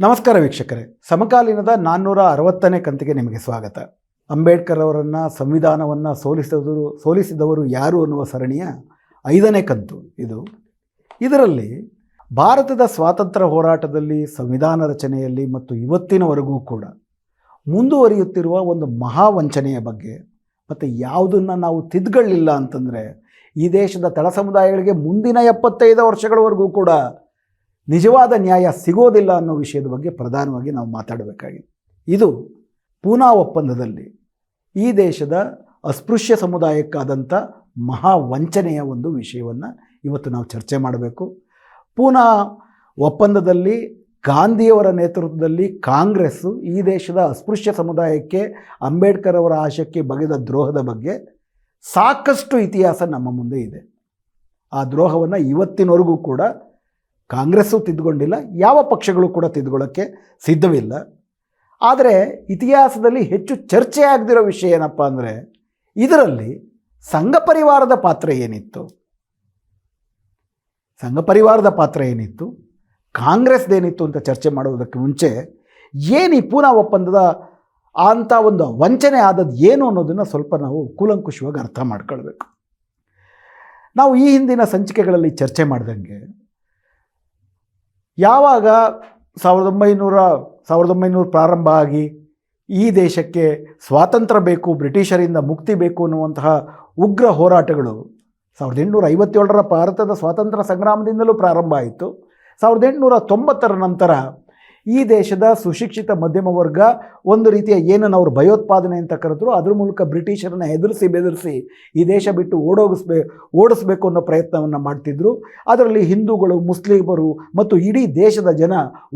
ನಮಸ್ಕಾರ ವೀಕ್ಷಕರೇ. ಸಮಕಾಲೀನದ ನಾನ್ನೂರ ಅರವತ್ತನೇ ಕಂತಿಗೆ ನಿಮಗೆ ಸ್ವಾಗತ. ಅಂಬೇಡ್ಕರ್ ಅವರನ್ನು, ಸಂವಿಧಾನವನ್ನು ಸೋಲಿಸಿದವರು ಸೋಲಿಸಿದವರು ಯಾರು ಅನ್ನುವ ಸರಣಿಯ ಐದನೇ ಕಂತು ಇದು. ಇದರಲ್ಲಿ ಭಾರತದ ಸ್ವಾತಂತ್ರ್ಯ ಹೋರಾಟದಲ್ಲಿ, ಸಂವಿಧಾನ ರಚನೆಯಲ್ಲಿ ಮತ್ತು ಇವತ್ತಿನವರೆಗೂ ಕೂಡ ಮುಂದುವರಿಯುತ್ತಿರುವ ಒಂದು ಮಹಾವಂಚನೆಯ ಬಗ್ಗೆ, ಮತ್ತು ಯಾವುದನ್ನು ನಾವು ತಿದ್ದುಕೊಳ್ಳಿಲ್ಲ ಅಂತಂದರೆ ಈ ದೇಶದ ತಳ ಸಮುದಾಯಗಳಿಗೆ ಮುಂದಿನ ಎಪ್ಪತ್ತೈದು ವರ್ಷಗಳವರೆಗೂ ಕೂಡ ನಿಜವಾದ ನ್ಯಾಯ ಸಿಗೋದಿಲ್ಲ ಅನ್ನೋ ವಿಷಯದ ಬಗ್ಗೆ ಪ್ರಧಾನವಾಗಿ ನಾವು ಮಾತಾಡಬೇಕಾಗಿದೆ. ಇದು ಪೂನಾ ಒಪ್ಪಂದದಲ್ಲಿ ಈ ದೇಶದ ಅಸ್ಪೃಶ್ಯ ಸಮುದಾಯಕ್ಕಾದಂಥ ಮಹಾ ವಂಚನೆಯ ಒಂದು ವಿಷಯವನ್ನು ಇವತ್ತು ನಾವು ಚರ್ಚೆ ಮಾಡಬೇಕು. ಪೂನಾ ಒಪ್ಪಂದದಲ್ಲಿ ಗಾಂಧಿಯವರ ನೇತೃತ್ವದಲ್ಲಿ ಕಾಂಗ್ರೆಸ್ಸು ಈ ದೇಶದ ಅಸ್ಪೃಶ್ಯ ಸಮುದಾಯಕ್ಕೆ, ಅಂಬೇಡ್ಕರ್ ಅವರ ಆಶಯಕ್ಕೆ ಬಗೆದ ದ್ರೋಹದ ಬಗ್ಗೆ ಸಾಕಷ್ಟು ಇತಿಹಾಸ ನಮ್ಮ ಮುಂದೆ ಇದೆ. ಆ ದ್ರೋಹವನ್ನು ಇವತ್ತಿನವರೆಗೂ ಕೂಡ ಕಾಂಗ್ರೆಸ್ಸು ತಿದ್ದುಕೊಂಡಿಲ್ಲ, ಯಾವ ಪಕ್ಷಗಳು ಕೂಡ ತಿದ್ದುಕೊಳ್ಳೋಕ್ಕೆ ಸಿದ್ಧವಿಲ್ಲ. ಆದರೆ ಇತಿಹಾಸದಲ್ಲಿ ಹೆಚ್ಚು ಚರ್ಚೆ ಆಗದಿರೋ ವಿಷಯ ಏನಪ್ಪ ಅಂದರೆ, ಇದರಲ್ಲಿ ಸಂಘ ಪರಿವಾರದ ಪಾತ್ರ ಏನಿತ್ತು? ಸಂಘ ಪರಿವಾರದ ಪಾತ್ರ ಏನಿತ್ತು? ಕಾಂಗ್ರೆಸ್ದೇನಿತ್ತು ಅಂತ ಚರ್ಚೆ ಮಾಡುವುದಕ್ಕೆ ಮುಂಚೆ ಏನು ಈ ಪೂನಾ ಒಪ್ಪಂದದ ಅಂಥ ಒಂದು ವಂಚನೆ ಆದದ್ದು ಏನು ಅನ್ನೋದನ್ನು ಸ್ವಲ್ಪ ನಾವು ಕೂಲಂಕುಷವಾಗಿ ಅರ್ಥ ಮಾಡ್ಕೊಳ್ಬೇಕು. ನಾವು ಈ ಹಿಂದಿನ ಸಂಚಿಕೆಗಳಲ್ಲಿ ಚರ್ಚೆ ಮಾಡ್ದಂಗೆ ಯಾವಾಗ ಸಾವಿರದ ಒಂಬೈನೂರ ಸಾವಿರದ ಒಂಬೈನೂರ ಪ್ರಾರಂಭ ಆಗಿ ಈ ದೇಶಕ್ಕೆ ಸ್ವಾತಂತ್ರ್ಯ ಬೇಕು, ಬ್ರಿಟಿಷರಿಂದ ಮುಕ್ತಿ ಬೇಕು ಅನ್ನುವಂತಹ ಉಗ್ರ ಹೋರಾಟಗಳು ಸಾವಿರದ ಎಂಟುನೂರ ಐವತ್ತೇಳರ ಭಾರತದ ಸ್ವಾತಂತ್ರ್ಯ ಸಂಗ್ರಾಮದಿಂದಲೂ ಪ್ರಾರಂಭ ಆಯಿತು. ಸಾವಿರದ ಎಂಟುನೂರ ತೊಂಬತ್ತರ ನಂತರ ಈ ದೇಶದ ಸುಶಿಕ್ಷಿತ ಮಧ್ಯಮ ವರ್ಗ ಒಂದು ರೀತಿಯ ಏನನ್ನು ಅವರು ಭಯೋತ್ಪಾದನೆ ಅಂತ ಕರೆದ್ರು, ಅದ್ರ ಮೂಲಕ ಬ್ರಿಟಿಷರನ್ನು ಹೆದರಿಸಿ ಬೆದರಿಸಿ ಈ ದೇಶ ಬಿಟ್ಟು ಓಡೋಗಿಸ್ಬೇ, ಓಡಿಸ್ಬೇಕು ಅನ್ನೋ ಪ್ರಯತ್ನವನ್ನು ಮಾಡ್ತಿದ್ರು. ಅದರಲ್ಲಿ ಹಿಂದೂಗಳು, ಮುಸ್ಲಿಮರು ಮತ್ತು ಇಡೀ ದೇಶದ ಜನ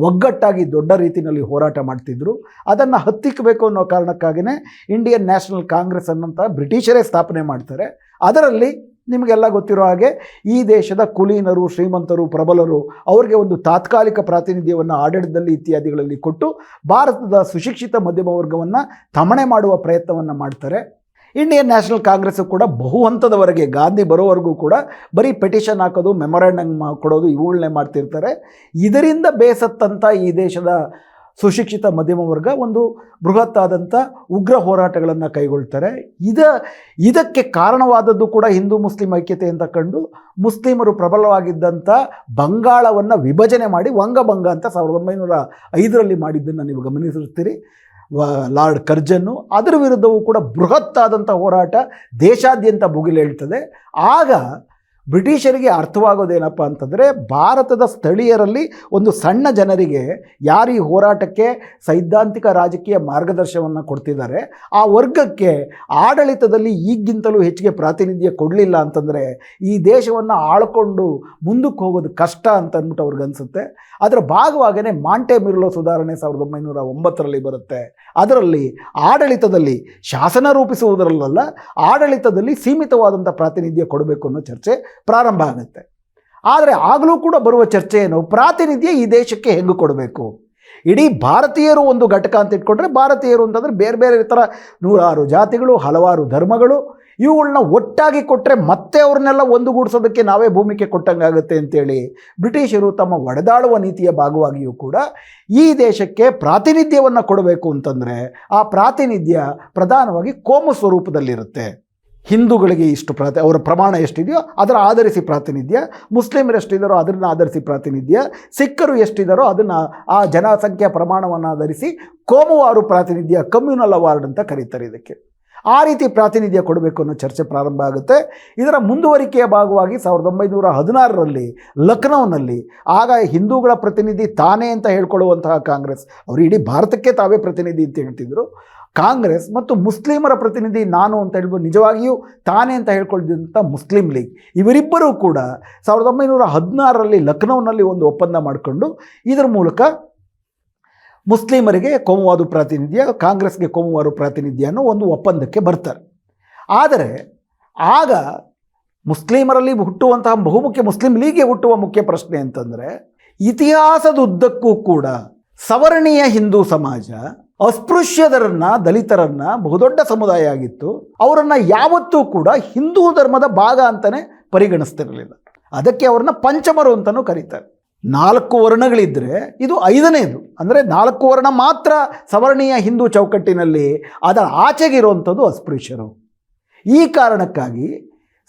ಒಗ್ಗಟ್ಟಾಗಿ ದೊಡ್ಡ ರೀತಿಯಲ್ಲಿ ಹೋರಾಟ ಮಾಡ್ತಿದ್ರು. ಅದನ್ನು ಹತ್ತಿಕ್ಕಬೇಕು ಅನ್ನೋ ಕಾರಣಕ್ಕಾಗಿಯೇ ಇಂಡಿಯನ್ ನ್ಯಾಷನಲ್ ಕಾಂಗ್ರೆಸ್ ಅನ್ನೋಂಥ ಬ್ರಿಟಿಷರೇ ಸ್ಥಾಪನೆ ಮಾಡ್ತಾರೆ. ಅದರಲ್ಲಿ ನಿಮಗೆಲ್ಲ ಗೊತ್ತಿರೋ ಹಾಗೆ ಈ ದೇಶದ ಕುಲೀನರು, ಶ್ರೀಮಂತರು, ಪ್ರಬಲರು ಅವರಿಗೆ ಒಂದು ತಾತ್ಕಾಲಿಕ ಪ್ರಾತಿನಿಧ್ಯವನ್ನು ಆಡಳಿತದಲ್ಲಿ ಇತ್ಯಾದಿಗಳಲ್ಲಿ ಕೊಟ್ಟು ಭಾರತದ ಸುಶಿಕ್ಷಿತ ಮಧ್ಯಮ ವರ್ಗವನ್ನು ತಮಣೆ ಮಾಡುವ ಪ್ರಯತ್ನವನ್ನು ಮಾಡ್ತಾರೆ. ಇಂಡಿಯನ್ ನ್ಯಾಷನಲ್ ಕಾಂಗ್ರೆಸ್ ಕೂಡ ಬಹು ಹಂತದವರೆಗೆ ಗಾಂಧಿ ಬರೋವರೆಗೂ ಕೂಡ ಬರೀ ಪೆಟಿಷನ್ ಹಾಕೋದು, ಮೆಮೊರಾಂಡಮ್ ಕೊಡೋದು ಇವುಗಳನ್ನೇ ಮಾಡ್ತಿರ್ತಾರೆ. ಇದರಿಂದ ಬೇಸತ್ತಂಥ ಈ ದೇಶದ ಸುಶಿಕ್ಷಿತ ಮಧ್ಯಮ ವರ್ಗ ಒಂದು ಬೃಹತ್ತಾದಂಥ ಉಗ್ರ ಹೋರಾಟಗಳನ್ನು ಕೈಗೊಳ್ತಾರೆ. ಇದ, ಇದಕ್ಕೆ ಕಾರಣವಾದದ್ದು ಕೂಡ ಹಿಂದೂ ಮುಸ್ಲಿಂ ಐಕ್ಯತೆ ಅಂತ ಕಂಡು ಮುಸ್ಲಿಮರು ಪ್ರಬಲವಾಗಿದ್ದಂಥ ಬಂಗಾಳವನ್ನು ವಿಭಜನೆ ಮಾಡಿ ವಂಗಭಂಗ ಅಂತ ಸಾವಿರದ ಒಂಬೈನೂರ ಐದರಲ್ಲಿ ಮಾಡಿದ್ದನ್ನು ನೀವು ಗಮನಿಸಿರ್ತೀರಿ. ಲಾರ್ಡ್ ಕರ್ಜನ್ನು. ಅದರ ವಿರುದ್ಧವೂ ಕೂಡ ಬೃಹತ್ತಾದಂಥ ಹೋರಾಟ ದೇಶಾದ್ಯಂತ ಭುಗಿಲೇಳ್ತದೆ. ಆಗ ಬ್ರಿಟಿಷರಿಗೆ ಅರ್ಥವಾಗೋದೇನಪ್ಪ ಅಂತಂದರೆ ಭಾರತದ ಸ್ಥಳೀಯರಲ್ಲಿ ಒಂದು ಸಣ್ಣ ಜನರಿಗೆ ಯಾರು ಈ ಹೋರಾಟಕ್ಕೆ ಸೈದ್ಧಾಂತಿಕ ರಾಜಕೀಯ ಮಾರ್ಗದರ್ಶನವನ್ನು ಕೊಡ್ತಿದ್ದಾರೆ, ಆ ವರ್ಗಕ್ಕೆ ಆಡಳಿತದಲ್ಲಿ ಈಗಿಂತಲೂ ಹೆಚ್ಚಿಗೆ ಪ್ರಾತಿನಿಧ್ಯ ಕೊಡಲಿಲ್ಲ ಅಂತಂದರೆ ಈ ದೇಶವನ್ನು ಆಳ್ಕೊಂಡು ಮುಂದಕ್ಕೆ ಹೋಗೋದು ಕಷ್ಟ ಅಂತ ಅಂದ್ಬಿಟ್ಟು ಅವ್ರಿಗನ್ಸುತ್ತೆ. ಅದರ ಭಾಗವಾಗೇ ಮಾಂಟೆ ಮಿರ್ಲೋ ಸುಧಾರಣೆ ಸಾವಿರದ ಒಂಬೈನೂರ ಒಂಬತ್ತರಲ್ಲಿ ಬರುತ್ತೆ. ಅದರಲ್ಲಿ ಆಡಳಿತದಲ್ಲಿ ಶಾಸನ ರೂಪಿಸುವುದರಲ್ಲ ಆಡಳಿತದಲ್ಲಿ ಸೀಮಿತವಾದಂಥ ಪ್ರಾತಿನಿಧ್ಯ ಕೊಡಬೇಕು ಅನ್ನೋ ಚರ್ಚೆ ಪ್ರಾರಂಭ ಆಗುತ್ತೆ. ಆದರೆ ಆಗಲೂ ಕೂಡ ಬರುವ ಚರ್ಚೆ ಏನು ಪ್ರಾತಿನಿಧ್ಯ ಈ ದೇಶಕ್ಕೆ ಹೆಂಗೆ ಕೊಡಬೇಕು. ಇಡೀ ಭಾರತೀಯರು ಒಂದು ಘಟಕ ಅಂತ ಇಟ್ಕೊಂಡ್ರೆ ಭಾರತೀಯರು ಅಂತಂದರೆ ಬೇರೆ ಬೇರೆ ಥರ ನೂರಾರು ಜಾತಿಗಳು, ಹಲವಾರು ಧರ್ಮಗಳು ಇವುಗಳನ್ನ ಒಟ್ಟಾಗಿ ಕೊಟ್ಟರೆ ಮತ್ತೆ ಅವ್ರನ್ನೆಲ್ಲ ಒಂದುಗೂಡಿಸೋದಕ್ಕೆ ನಾವೇ ಭೂಮಿಕೆ ಕೊಟ್ಟಂಗಾಗುತ್ತೆ ಅಂತೇಳಿ ಬ್ರಿಟಿಷರು ತಮ್ಮ ಒಡೆದಾಳುವ ನೀತಿಯ ಭಾಗವಾಗಿಯೂ ಕೂಡ ಈ ದೇಶಕ್ಕೆ ಪ್ರಾತಿನಿಧ್ಯವನ್ನು ಕೊಡಬೇಕು ಅಂತಂದರೆ ಆ ಪ್ರಾತಿನಿಧ್ಯ ಪ್ರಧಾನವಾಗಿ ಕೋಮು ಸ್ವರೂಪದಲ್ಲಿರುತ್ತೆ. ಹಿಂದೂಗಳಿಗೆ ಇಷ್ಟು ಪ್ರಾತಿ, ಅವರ ಪ್ರಮಾಣ ಎಷ್ಟಿದೆಯೋ ಅದರ ಆಧರಿಸಿ ಪ್ರಾತಿನಿಧ್ಯ, ಮುಸ್ಲಿಮರು ಎಷ್ಟಿದ್ದಾರೋ ಅದನ್ನು ಆಧರಿಸಿ ಪ್ರಾತಿನಿಧ್ಯ, ಸಿಖ್ಖರು ಎಷ್ಟಿದ್ದಾರೋ ಅದನ್ನು ಆ ಜನಸಂಖ್ಯಾ ಪ್ರಮಾಣವನ್ನು ಆಧರಿಸಿ ಕೋಮುವಾರು ಪ್ರಾತಿನಿಧ್ಯ, ಕಮ್ಯುನಲ್ ಅವಾರ್ಡ್ ಅಂತ ಕರೀತಾರೆ ಇದಕ್ಕೆ. ಆ ರೀತಿ ಪ್ರಾತಿನಿಧ್ಯ ಕೊಡಬೇಕು ಅನ್ನೋ ಚರ್ಚೆ ಪ್ರಾರಂಭ ಆಗುತ್ತೆ. ಇದರ ಮುಂದುವರಿಕೆಯ ಭಾಗವಾಗಿ ಸಾವಿರದ ಒಂಬೈನೂರ ಹದಿನಾರರಲ್ಲಿ ಲಖನೌನಲ್ಲಿ ಆಗ ಹಿಂದೂಗಳ ಪ್ರತಿನಿಧಿ ತಾನೇ ಅಂತ ಹೇಳ್ಕೊಳ್ಳುವಂತಹ ಕಾಂಗ್ರೆಸ್, ಅವರು ಇಡೀ ಭಾರತಕ್ಕೆ ತಾವೇ ಪ್ರತಿನಿಧಿ ಅಂತ ಹೇಳ್ತಿದ್ರು. ಕಾಂಗ್ರೆಸ್ ಮತ್ತು ಮುಸ್ಲಿಮರ ಪ್ರತಿನಿಧಿ ನಾನು ಅಂತ ಹೇಳ್ಬೋದು ನಿಜವಾಗಿಯೂ ತಾನೇ ಅಂತ ಹೇಳ್ಕೊಳ್ತಿದ್ದಂಥ ಮುಸ್ಲಿಂ ಲೀಗ್. ಇವರಿಬ್ಬರೂ ಕೂಡ ಸಾವಿರದ ಒಂಬೈನೂರ ಹದಿನಾರರಲ್ಲಿ ಲಖನೌನಲ್ಲಿ ಒಂದು ಒಪ್ಪಂದ ಮಾಡಿಕೊಂಡು ಇದರ ಮೂಲಕ ಮುಸ್ಲಿಮರಿಗೆ ಕೋಮುವಾದ ಪ್ರಾತಿನಿಧ್ಯ, ಕಾಂಗ್ರೆಸ್ಗೆ ಕೋಮುವಾರು ಪ್ರಾತಿನಿಧ್ಯ ಅನ್ನೋ ಒಂದು ಒಪ್ಪಂದಕ್ಕೆ ಬರ್ತಾರೆ. ಆದರೆ ಆಗ ಮುಸ್ಲಿಮರಲ್ಲಿ ಹುಟ್ಟುವಂತಹ ಬಹುಮುಖ್ಯ ಮುಸ್ಲಿಂ ಲೀಗ್ಗೆ ಹುಟ್ಟುವ ಮುಖ್ಯ ಪ್ರಶ್ನೆ ಅಂತಂದರೆ ಇತಿಹಾಸದ ಉದ್ದಕ್ಕೂ ಕೂಡ ಸವರ್ಣೀಯ ಹಿಂದೂ ಸಮಾಜ ಅಸ್ಪೃಶ್ಯದರನ್ನ, ದಲಿತರನ್ನ ಬಹುದೊಡ್ಡ ಸಮುದಾಯ ಆಗಿತ್ತು. ಅವರನ್ನು ಯಾವತ್ತೂ ಕೂಡ ಹಿಂದೂ ಧರ್ಮದ ಭಾಗ ಅಂತಲೇ ಪರಿಗಣಿಸ್ತಿರಲಿಲ್ಲ. ಅದಕ್ಕೆ ಅವ್ರನ್ನ ಪಂಚಮರು ಅಂತಲೂ ಕರೀತಾರೆ. ನಾಲ್ಕು ವರ್ಣಗಳಿದ್ದರೆ ಇದು ಐದನೇದು. ಅಂದರೆ ನಾಲ್ಕು ವರ್ಣ ಮಾತ್ರ ಸವರ್ಣೀಯ ಹಿಂದೂ ಚೌಕಟ್ಟಿನಲ್ಲಿ ಅದರ ಆಚೆಗಿರುವಂಥದ್ದು ಅಸ್ಪೃಶ್ಯರು. ಈ ಕಾರಣಕ್ಕಾಗಿ